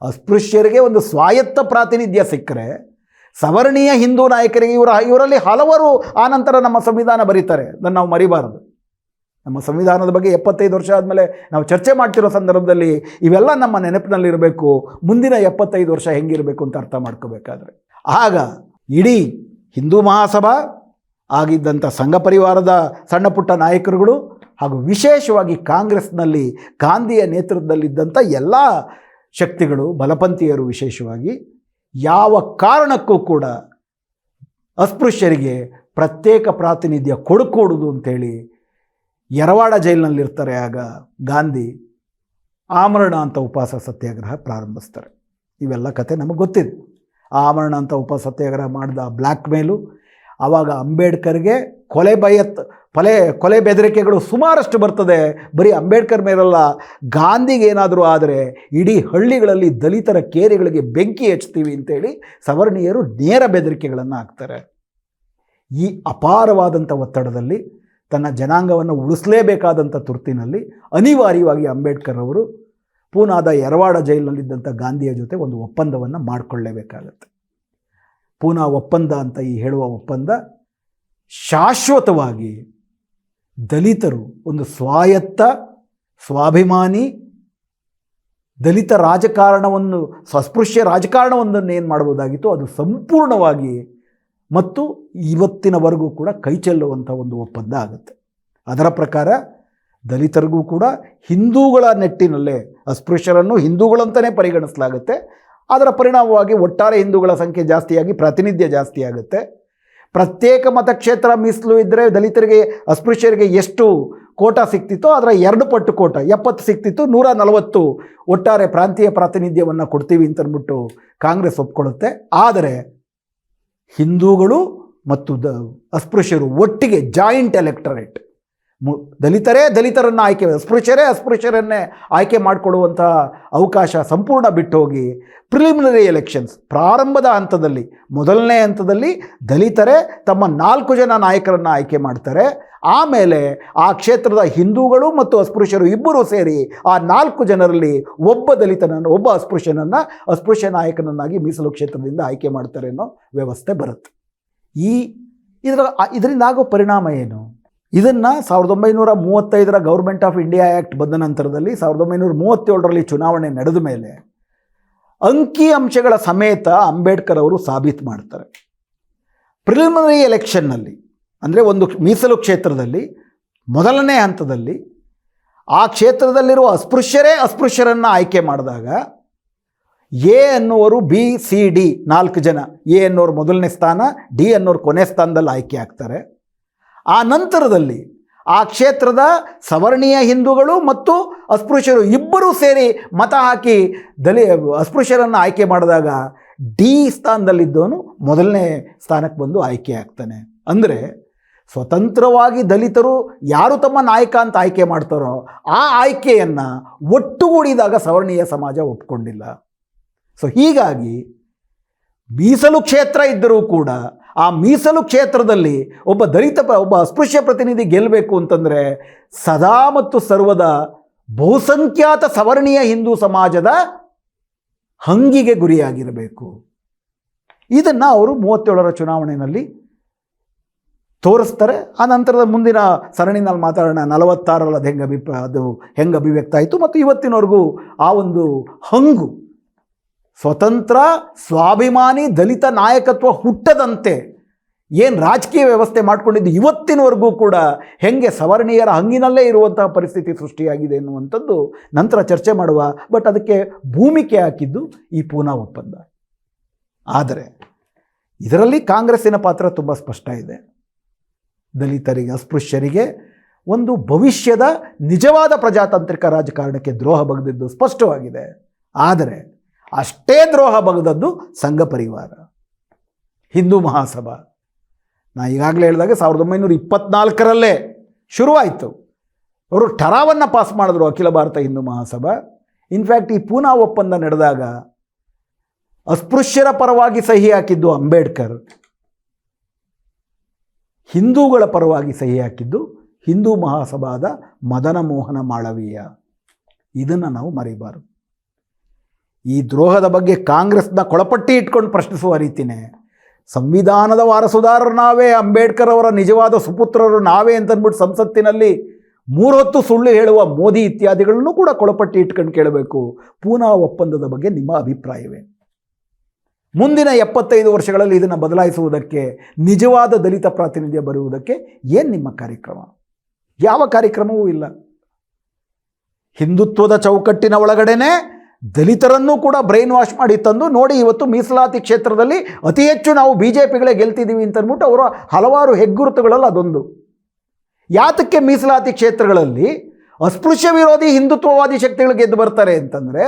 ಅಸ್ಪೃಶ್ಯರಿಗೆ ಒಂದು ಸ್ವಾಯತ್ತ ಪ್ರಾತಿನಿಧ್ಯ ಸಿಕ್ಕರೆ, ಸವರ್ಣೀಯ ಹಿಂದೂ ನಾಯಕರಿಗೆ ಇವರ, ಇವರಲ್ಲಿ ಹಲವರು ಆನಂತರ ನಮ್ಮ ಸಂವಿಧಾನ ಬರೀತಾರೆ. ಅದನ್ನು ನಾವು ಮರಿಬಾರದು. ನಮ್ಮ ಸಂವಿಧಾನದ ಬಗ್ಗೆ ಎಪ್ಪತ್ತೈದು ವರ್ಷ ಆದಮೇಲೆ ನಾವು ಚರ್ಚೆ ಮಾಡ್ತಿರೋ ಸಂದರ್ಭದಲ್ಲಿ ಇವೆಲ್ಲ ನಮ್ಮ ನೆನಪಿನಲ್ಲಿರಬೇಕು. ಮುಂದಿನ ಎಪ್ಪತ್ತೈದು ವರ್ಷ ಹೆಂಗಿರಬೇಕು ಅಂತ ಅರ್ಥ ಮಾಡ್ಕೋಬೇಕಾದ್ರೆ. ಆಗ ಇಡೀ ಹಿಂದೂ ಮಹಾಸಭಾ, ಆಗಿದ್ದಂಥ ಸಂಘ ಪರಿವಾರದ ಸಣ್ಣ ಪುಟ್ಟ ನಾಯಕರುಗಳು ಹಾಗೂ ವಿಶೇಷವಾಗಿ ಕಾಂಗ್ರೆಸ್ನಲ್ಲಿ ಗಾಂಧಿಯ ನೇತೃತ್ವದಲ್ಲಿದ್ದಂಥ ಎಲ್ಲ ಶಕ್ತಿಗಳು, ಬಲಪಂಥೀಯರು ವಿಶೇಷವಾಗಿ ಯಾವ ಕಾರಣಕ್ಕೂ ಕೂಡ ಅಸ್ಪೃಶ್ಯರಿಗೆ ಪ್ರತ್ಯೇಕ ಪ್ರಾತಿನಿಧ್ಯ ಕೊಡಕೂಡುದು ಅಂತೇಳಿ ಯರವಾಡ ಜೈಲಿನಲ್ಲಿರ್ತಾರೆ ಆಗ ಗಾಂಧಿ ಆಮರಣ ಅಂತ ಉಪವಾಸ ಸತ್ಯಾಗ್ರಹ ಪ್ರಾರಂಭಿಸ್ತಾರೆ. ಇವೆಲ್ಲ ಕತೆ ನಮಗೆ ಗೊತ್ತಿದೆ. ಆಮರಣ ಅಂತ ಉಪವಾಸ ಸತ್ಯಾಗ್ರಹ ಮಾಡಿದ ಬ್ಲ್ಯಾಕ್ ಮೇಲು ಆವಾಗ ಅಂಬೇಡ್ಕರ್ಗೆ ಕೊಲೆ ಬಯತ್ ಕೊಲೆ ಕೊಲೆ ಬೆದರಿಕೆಗಳು ಸುಮಾರಷ್ಟು ಬರ್ತದೆ. ಬರೀ ಅಂಬೇಡ್ಕರ್ ಮೇಲಲ್ಲ, ಗಾಂಧಿಗೆ ಏನಾದರೂ ಆದರೆ ಇಡೀ ಹಳ್ಳಿಗಳಲ್ಲಿ ದಲಿತರ ಕೇರಿಗಳಿಗೆ ಬೆಂಕಿ ಹಚ್ತೀವಿ ಅಂತೇಳಿ ಸವರ್ಣೀಯರು ನೇರ ಬೆದರಿಕೆಗಳನ್ನು ಹಾಕ್ತಾರೆ. ಈ ಅಪಾರವಾದಂಥ ಒತ್ತಡದಲ್ಲಿ ತನ್ನ ಜನಾಂಗವನ್ನು ಉಳಿಸಲೇಬೇಕಾದಂಥ ತುರ್ತಿನಲ್ಲಿ ಅನಿವಾರ್ಯವಾಗಿ ಅಂಬೇಡ್ಕರ್ ಅವರು ಪೂನಾದ ಯರವಾಡ ಜೈಲಿನಲ್ಲಿದ್ದಂಥ ಗಾಂಧಿಯ ಜೊತೆ ಒಂದು ಒಪ್ಪಂದವನ್ನು ಮಾಡಿಕೊಳ್ಳಲೇಬೇಕಾಗತ್ತೆ ಪೂನಾ ಒಪ್ಪಂದ ಅಂತ ಈ ಹೇಳುವ ಒಪ್ಪಂದ ಶಾಶ್ವತವಾಗಿ ದಲಿತರು ಒಂದು ಸ್ವಾಯತ್ತ, ಸ್ವಾಭಿಮಾನಿ, ದಲಿತ ರಾಜಕಾರಣವನ್ನು ಅಸ್ಪೃಶ್ಯ ರಾಜಕಾರಣವೊಂದನ್ನು ಏನು ಮಾಡ್ಬೋದಾಗಿತ್ತು? ಅದು ಸಂಪೂರ್ಣವಾಗಿ ಮತ್ತು ಇವತ್ತಿನವರೆಗೂ ಕೂಡ ಕೈ ಚೆಲ್ಲುವಂಥ ಒಂದು ಒಪ್ಪಂದ ಆಗುತ್ತೆ. ಅದರ ಪ್ರಕಾರ ದಲಿತರಿಗೂ ಕೂಡ ಹಿಂದೂಗಳ ನೆಟ್ಟಿನಲ್ಲೇ, ಅಸ್ಪೃಶ್ಯರನ್ನು ಹಿಂದೂಗಳಂತಲೇ ಪರಿಗಣಿಸಲಾಗುತ್ತೆ. ಅದರ ಪರಿಣಾಮವಾಗಿ ಒಟ್ಟಾರೆ ಹಿಂದೂಗಳ ಸಂಖ್ಯೆ ಜಾಸ್ತಿಯಾಗಿ ಪ್ರಾತಿನಿಧ್ಯ ಜಾಸ್ತಿ ಆಗುತ್ತೆ. ಪ್ರತ್ಯೇಕ ಮತಕ್ಷೇತ್ರ ಮೀಸಲು ಇದ್ದರೆ ದಲಿತರಿಗೆ, ಅಸ್ಪೃಶ್ಯರಿಗೆ ಎಷ್ಟು ಕೋಟ ಸಿಕ್ತಿತ್ತೋ ಅದರ ಎರಡು ಪಟ್ಟು ಕೋಟ, ಎಪ್ಪತ್ತು ಸಿಕ್ತಿತ್ತು, ನೂರ ನಲವತ್ತು ಒಟ್ಟಾರೆ ಪ್ರಾಂತೀಯ ಪ್ರಾತಿನಿಧ್ಯವನ್ನು ಕೊಡ್ತೀವಿ ಅಂತ ಅಂದ್ಬಿಟ್ಟು ಕಾಂಗ್ರೆಸ್ ಒಪ್ಕೊಳ್ಳುತ್ತೆ. ಆದರೆ ಹಿಂದೂಗಳು ಮತ್ತು ದ ಅಸ್ಪೃಶ್ಯರು ಒಟ್ಟಿಗೆ ಜಾಯಿಂಟ್ ಎಲೆಕ್ಟರೇಟ್. ದಲಿತರೇ ದಲಿತರನ್ನು ಆಯ್ಕೆ, ಅಸ್ಪೃಶ್ಯರೇ ಅಸ್ಪೃಶ್ಯರನ್ನೇ ಆಯ್ಕೆ ಮಾಡಿಕೊಡುವಂಥ ಅವಕಾಶ ಸಂಪೂರ್ಣ ಬಿಟ್ಟು ಹೋಗಿ ಪ್ರಿಲಿಮಿನರಿ ಎಲೆಕ್ಷನ್ಸ್ ಪ್ರಾರಂಭದ ಹಂತದಲ್ಲಿ, ಮೊದಲನೇ ಹಂತದಲ್ಲಿ ದಲಿತರೇ ತಮ್ಮ ನಾಲ್ಕು ಜನ ನಾಯಕರನ್ನು ಆಯ್ಕೆ ಮಾಡ್ತಾರೆ. ಆಮೇಲೆ ಆ ಕ್ಷೇತ್ರದ ಹಿಂದೂಗಳು ಮತ್ತು ಅಸ್ಪೃಶ್ಯರು ಇಬ್ಬರೂ ಸೇರಿ ಆ ನಾಲ್ಕು ಜನರಲ್ಲಿ ಒಬ್ಬ ದಲಿತನನ್ನು, ಒಬ್ಬ ಅಸ್ಪೃಶ್ಯನನ್ನು, ಅಸ್ಪೃಶ್ಯ ನಾಯಕನನ್ನಾಗಿ ಮೀಸಲು ಕ್ಷೇತ್ರದಿಂದ ಆಯ್ಕೆ ಮಾಡ್ತಾರೆ ಅನ್ನೋ ವ್ಯವಸ್ಥೆ ಬರುತ್ತೆ. ಈ, ಇದರ ಇದರಿಂದ ಆಗೋ ಪರಿಣಾಮ ಏನು? ಇದನ್ನು ಸಾವಿರದ ಒಂಬೈನೂರ ಮೂವತ್ತೈದರ ಗೌರ್ಮೆಂಟ್ ಆಫ್ ಇಂಡಿಯಾ ಆ್ಯಕ್ಟ್ ಬಂದ ನಂತರದಲ್ಲಿ ಸಾವಿರದ ಒಂಬೈನೂರ ಮೂವತ್ತೇಳರಲ್ಲಿ ಚುನಾವಣೆ ನಡೆದ ಮೇಲೆ ಅಂಕಿ ಅಂಶಗಳ ಸಮೇತ ಅಂಬೇಡ್ಕರ್ ಅವರು ಸಾಬೀತು ಮಾಡ್ತಾರೆ. ಪ್ರಿಲಿಮಿನರಿ ಎಲೆಕ್ಷನ್ನಲ್ಲಿ ಅಂದರೆ ಒಂದು ಮೀಸಲು ಕ್ಷೇತ್ರದಲ್ಲಿ, ಮೊದಲನೇ ಹಂತದಲ್ಲಿ, ಆ ಕ್ಷೇತ್ರದಲ್ಲಿರುವ ಅಸ್ಪೃಶ್ಯರೇ ಅಸ್ಪೃಶ್ಯರನ್ನು ಆಯ್ಕೆ ಮಾಡಿದಾಗ ಎ ಅನ್ನುವರು ಬಿ, ಸಿ, ಡಿ ನಾಲ್ಕು ಜನ, ಎ ಅನ್ನೋರು ಮೊದಲನೇ ಸ್ಥಾನ, ಡಿ ಅನ್ನೋರು ಕೊನೆ ಸ್ಥಾನದಲ್ಲಿ ಆಯ್ಕೆ ಆಗ್ತಾರೆ. ಆ ನಂತರದಲ್ಲಿ ಆ ಕ್ಷೇತ್ರದ ಸವರ್ಣೀಯ ಹಿಂದೂಗಳು ಮತ್ತು ಅಸ್ಪೃಶ್ಯರು ಇಬ್ಬರೂ ಸೇರಿ ಮತ ಹಾಕಿ ದಲಿ, ಅಸ್ಪೃಶ್ಯರನ್ನು ಆಯ್ಕೆ ಮಾಡಿದಾಗ ಡಿ ಸ್ಥಾನದಲ್ಲಿದ್ದವನು ಮೊದಲನೇ ಸ್ಥಾನಕ್ಕೆ ಬಂದು ಆಯ್ಕೆ ಆಗ್ತಾನೆ. ಅಂದರೆ ಸ್ವತಂತ್ರವಾಗಿ ದಲಿತರು ಯಾರು ತಮ್ಮ ನಾಯಕ ಅಂತ ಆಯ್ಕೆ ಮಾಡ್ತಾರೋ ಆ ಆಯ್ಕೆಯನ್ನು ಒಟ್ಟುಗೂಡಿದಾಗ ಸವರ್ಣೀಯ ಸಮಾಜ ಒಪ್ಕೊಂಡಿಲ್ಲ. ಸೊ ಹೀಗಾಗಿ ಮೀಸಲು ಕ್ಷೇತ್ರ ಇದ್ದರೂ ಕೂಡ ಆ ಮೀಸಲು ಕ್ಷೇತ್ರದಲ್ಲಿ ಒಬ್ಬ ದಲಿತ ಒಬ್ಬ ಅಸ್ಪೃಶ್ಯ ಪ್ರತಿನಿಧಿ ಗೆಲ್ಲಬೇಕು ಅಂತಂದರೆ ಸದಾ ಮತ್ತು ಸರ್ವದ ಬಹುಸಂಖ್ಯಾತ ಸವರ್ಣೀಯ ಹಿಂದೂ ಸಮಾಜದ ಹಂಗಿಗೆ ಗುರಿಯಾಗಿರಬೇಕು. ಇದನ್ನು ಅವರು ಮೂವತ್ತೇಳರ ಚುನಾವಣೆಯಲ್ಲಿ ತೋರಿಸ್ತಾರೆ. ಆ ನಂತರದ ಮುಂದಿನ ಸರಣಿನಲ್ಲಿ ಮಾತಾಡೋಣ. ನಲವತ್ತಾರಲ್ಲಿ ಅದು ಹೆಂಗೆ ಅಭಿಪ್ರಾಯ, ಅದು ಹೆಂಗೆ ಅಭಿವ್ಯಕ್ತ ಆಯಿತು ಮತ್ತು ಇವತ್ತಿನವರೆಗೂ ಆ ಒಂದು ಹಂಗು ಸ್ವತಂತ್ರ, ಸ್ವಾಭಿಮಾನಿ, ದಲಿತ ನಾಯಕತ್ವ ಹುಟ್ಟದಂತೆ ಏನು ರಾಜಕೀಯ ವ್ಯವಸ್ಥೆ ಮಾಡಿಕೊಂಡಿದ್ದು ಇವತ್ತಿನವರೆಗೂ ಕೂಡ ಹೆಂಗೆ ಸವರ್ಣೀಯರ ಹಂಗಿನಲ್ಲೇ ಇರುವಂತಹ ಪರಿಸ್ಥಿತಿ ಸೃಷ್ಟಿಯಾಗಿದೆ ಎನ್ನುವಂಥದ್ದು ನಂತರ ಚರ್ಚೆ ಮಾಡುವ, ಬಟ್ ಅದಕ್ಕೆ ಭೂಮಿಕೆ ಹಾಕಿದ್ದು ಈ ಪೂನಾ ಒಪ್ಪಂದ. ಆದರೆ ಇದರಲ್ಲಿ ಕಾಂಗ್ರೆಸ್ಸಿನ ಪಾತ್ರ ತುಂಬ ಸ್ಪಷ್ಟ ಇದೆ. ದಲಿತರಿಗೆ, ಅಸ್ಪೃಶ್ಯರಿಗೆ ಒಂದು ಭವಿಷ್ಯದ ನಿಜವಾದ ಪ್ರಜಾತಾಂತ್ರಿಕ ರಾಜಕಾರಣಕ್ಕೆ ದ್ರೋಹ ಬಗೆದಿದ್ದು ಸ್ಪಷ್ಟವಾಗಿದೆ. ಆದರೆ ಅಷ್ಟೇ ದ್ರೋಹ ಬಗದದ್ದು ಸಂಘ ಪರಿವಾರ. ಹಿಂದೂ ಮಹಾಸಭಾ. ನಾ ಈಗಾಗಲೇ ಹೇಳಿದಾಗ ಸಾವಿರದ ಒಂಬೈನೂರ ಇಪ್ಪತ್ನಾಲ್ಕರಲ್ಲೇ ಶುರುವಾಯಿತು. ಅವರು ಠರಾವನ್ನು ಪಾಸ್ ಮಾಡಿದ್ರು ಅಖಿಲ ಭಾರತ ಹಿಂದೂ ಮಹಾಸಭಾ. ಇನ್ಫ್ಯಾಕ್ಟ್ ಈ ಪೂನಾ ಒಪ್ಪಂದ ನಡೆದಾಗ ಅಸ್ಪೃಶ್ಯರ ಪರವಾಗಿ ಸಹಿ ಹಾಕಿದ್ದು ಅಂಬೇಡ್ಕರ್. ಹಿಂದೂಗಳ ಪರವಾಗಿ ಸಹಿ ಹಾಕಿದ್ದು ಹಿಂದೂ ಮಹಾಸಭಾದ ಮದನ ಮೋಹನ ಮಾಳವೀಯ. ಇದನ್ನು ನಾವು ಮರಿಬಾರದು. ಈ ದ್ರೋಹದ ಬಗ್ಗೆ ಕಾಂಗ್ರೆಸ್ನ ಕೊಳಪಟ್ಟಿ ಇಟ್ಕೊಂಡು ಪ್ರಶ್ನಿಸುವ ರೀತಿನೇ ಸಂವಿಧಾನದ ವಾರಸುದಾರರು ನಾವೇ, ಅಂಬೇಡ್ಕರ್ ಅವರ ನಿಜವಾದ ಸುಪುತ್ರರು ನಾವೇ ಅಂತಂದ್ಬಿಟ್ಟು ಸಂಸತ್ತಿನಲ್ಲಿ ಮೂರೊತ್ತು ಸುಳ್ಳು ಹೇಳುವ ಮೋದಿ ಇತ್ಯಾದಿಗಳನ್ನು ಕೂಡ ಕೊಳಪಟ್ಟಿ ಇಟ್ಕೊಂಡು ಕೇಳಬೇಕು. ಪೂನಾ ಒಪ್ಪಂದದ ಬಗ್ಗೆ ನಿಮ್ಮ ಅಭಿಪ್ರಾಯವೇ? ಮುಂದಿನ ಎಪ್ಪತ್ತೈದು ವರ್ಷಗಳಲ್ಲಿ ಇದನ್ನು ಬದಲಾಯಿಸುವುದಕ್ಕೆ, ನಿಜವಾದ ದಲಿತ ಪ್ರಾತಿನಿಧ್ಯ ಬರುವುದಕ್ಕೆ ಏನು ನಿಮ್ಮ ಕಾರ್ಯಕ್ರಮ? ಯಾವ ಕಾರ್ಯಕ್ರಮವೂ ಇಲ್ಲ. ಹಿಂದುತ್ವದ ಚೌಕಟ್ಟಿನ ಒಳಗಡೆನೆ ದಲಿತರನ್ನೂ ಕೂಡ ಬ್ರೈನ್ ವಾಶ್ ಮಾಡಿ ತಂದು ನೋಡಿ ಇವತ್ತು ಮೀಸಲಾತಿ ಕ್ಷೇತ್ರದಲ್ಲಿ ಅತಿ ಹೆಚ್ಚು ನಾವು ಬಿ ಜೆ ಪಿಗಳೇ ಗೆಲ್ತಿದ್ದೀವಿ ಅಂತ ಅಂದ್ಬಿಟ್ಟು ಅವರ ಹಲವಾರು ಹೆಗ್ಗುರುತುಗಳಲ್ಲಿ ಅದೊಂದು. ಯಾತಕ್ಕೆ ಮೀಸಲಾತಿ ಕ್ಷೇತ್ರಗಳಲ್ಲಿ ಅಸ್ಪೃಶ್ಯ ವಿರೋಧಿ ಹಿಂದುತ್ವವಾದಿ ಶಕ್ತಿಗಳು ಗೆದ್ದು ಬರ್ತಾರೆ ಅಂತಂದರೆ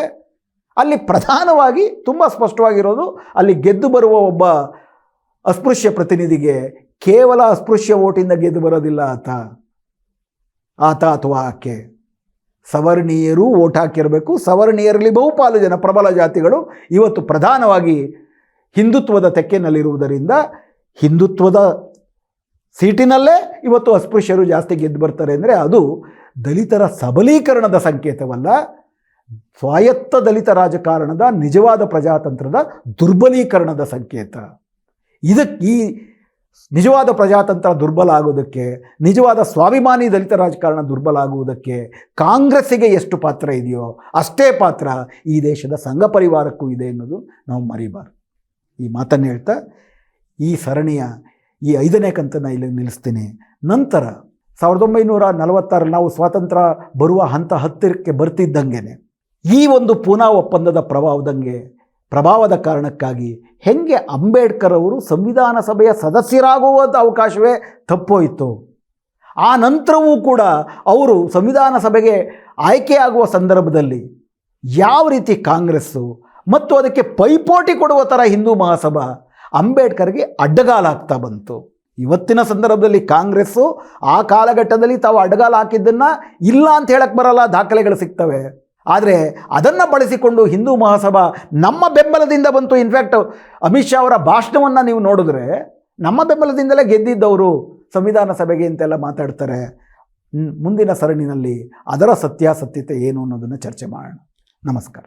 ಅಲ್ಲಿ ಪ್ರಧಾನವಾಗಿ ತುಂಬ ಸ್ಪಷ್ಟವಾಗಿರೋದು ಅಲ್ಲಿ ಗೆದ್ದು ಬರುವ ಒಬ್ಬ ಅಸ್ಪೃಶ್ಯ ಪ್ರತಿನಿಧಿಗೆ ಕೇವಲ ಅಸ್ಪೃಶ್ಯ ಓಟಿಂದ ಗೆದ್ದು ಬರೋದಿಲ್ಲ ಆತ. ಆತ ಅಥವಾ ಆಕೆ. ಸವರ್ಣೀಯರು ಓಟ್ ಹಾಕಿರಬೇಕು. ಸವರ್ಣೀಯರಲ್ಲಿ ಬಹುಪಾಲು ಜನ ಪ್ರಬಲ ಜಾತಿಗಳು ಇವತ್ತು ಪ್ರಧಾನವಾಗಿ ಹಿಂದುತ್ವದ ತೆಕ್ಕೆನಲ್ಲಿರುವುದರಿಂದ ಹಿಂದುತ್ವದ ಸೀಟಿನಲ್ಲೇ ಇವತ್ತು ಅಸ್ಪೃಶ್ಯರು ಜಾಸ್ತಿ ಗೆದ್ದು ಬರ್ತಾರೆ ಅಂದರೆ ಅದು ದಲಿತರ ಸಬಲೀಕರಣದ ಸಂಕೇತವಲ್ಲ. ಸ್ವಾಯತ್ತ ದಲಿತ ರಾಜಕಾರಣದ, ನಿಜವಾದ ಪ್ರಜಾತಂತ್ರದ ದುರ್ಬಲೀಕರಣದ ಸಂಕೇತ. ಇದಕ್ಕೆ ಈ ನಿಜವಾದ ಪ್ರಜಾತಂತ್ರ ದುರ್ಬಲ ಆಗೋದಕ್ಕೆ, ನಿಜವಾದ ಸ್ವಾಭಿಮಾನಿ ದಲಿತ ರಾಜಕಾರಣ ದುರ್ಬಲ ಆಗುವುದಕ್ಕೆ ಕಾಂಗ್ರೆಸ್ಸಿಗೆ ಎಷ್ಟು ಪಾತ್ರ ಇದೆಯೋ ಅಷ್ಟೇ ಪಾತ್ರ ಈ ದೇಶದ ಸಂಘ ಪರಿವಾರಕ್ಕೂ ಇದೆ ಎನ್ನುವುದು ನಾವು ಮರಿಬಾರ್ದು. ಈ ಮಾತನ್ನು ಹೇಳ್ತಾ ಈ ಸರಣಿಯ ಈ ಐದನೇ ಕಂತನ್ನು ಇಲ್ಲಿ ನಿಲ್ಲಿಸ್ತೀನಿ. ನಂತರ ಸಾವಿರದ ಒಂಬೈನೂರ ನಲವತ್ತಾರಲ್ಲಿ ನಾವು ಸ್ವಾತಂತ್ರ್ಯ ಬರುವ ಹಂತ ಹತ್ತಿರಕ್ಕೆ ಬರ್ತಿದ್ದಂಗೆ ಈ ಒಂದು ಪೂನಾ ಒಪ್ಪಂದದ ಪ್ರಭಾವದಂಗೆ ಪ್ರಭಾವದ ಕಾರಣಕ್ಕಾಗಿ ಹೆಂಗೆ ಅಂಬೇಡ್ಕರ್ ಅವರು ಸಂವಿಧಾನ ಸಭೆಯ ಸದಸ್ಯರಾಗುವಂಥ ಅವಕಾಶವೇ ತಪ್ಪೋಯಿತು. ಆ ನಂತರವೂ ಕೂಡ ಅವರು ಸಂವಿಧಾನ ಸಭೆಗೆ ಆಯ್ಕೆಯಾಗುವ ಸಂದರ್ಭದಲ್ಲಿ ಯಾವ ರೀತಿ ಕಾಂಗ್ರೆಸ್ಸು ಮತ್ತು ಅದಕ್ಕೆ ಪೈಪೋಟಿ ಕೊಡುವ ಥರ ಹಿಂದೂ ಮಹಾಸಭಾ ಅಂಬೇಡ್ಕರ್ಗೆ ಅಡ್ಡಗಾಲಾಗ್ತಾ ಬಂತು. ಇವತ್ತಿನ ಸಂದರ್ಭದಲ್ಲಿ ಕಾಂಗ್ರೆಸ್ಸು ಆ ಕಾಲಘಟ್ಟದಲ್ಲಿ ತಾವು ಅಡ್ಡಗಾಲ ಹಾಕಿದ್ದನ್ನು ಇಲ್ಲ ಅಂತ ಹೇಳಕ್ಕೆ ಬರಲ್ಲ, ದಾಖಲೆಗಳು ಸಿಗ್ತವೆ. ಆದರೆ ಅದನ್ನು ಬಳಸಿಕೊಂಡು ಹಿಂದೂ ಮಹಾಸಭಾ ನಮ್ಮ ಬೆಂಬಲದಿಂದ ಬಂತು. ಇನ್ಫ್ಯಾಕ್ಟ್ ಅಮಿತ್ ಶಾ ಅವರ ಭಾಷಣವನ್ನು ನೀವು ನೋಡಿದ್ರೆ ನಮ್ಮ ಬೆಂಬಲದಿಂದಲೇ ಗೆದ್ದಿದ್ದವರು ಸಂವಿಧಾನ ಸಭೆಗೆ ಅಂತೆಲ್ಲ ಮಾತಾಡ್ತಾರೆ. ಮುಂದಿನ ಸರಣಿನಲ್ಲಿ ಅದರ ಸತ್ಯಾಸತ್ಯತೆ ಏನು ಅನ್ನೋದನ್ನು ಚರ್ಚೆ ಮಾಡೋಣ. ನಮಸ್ಕಾರ.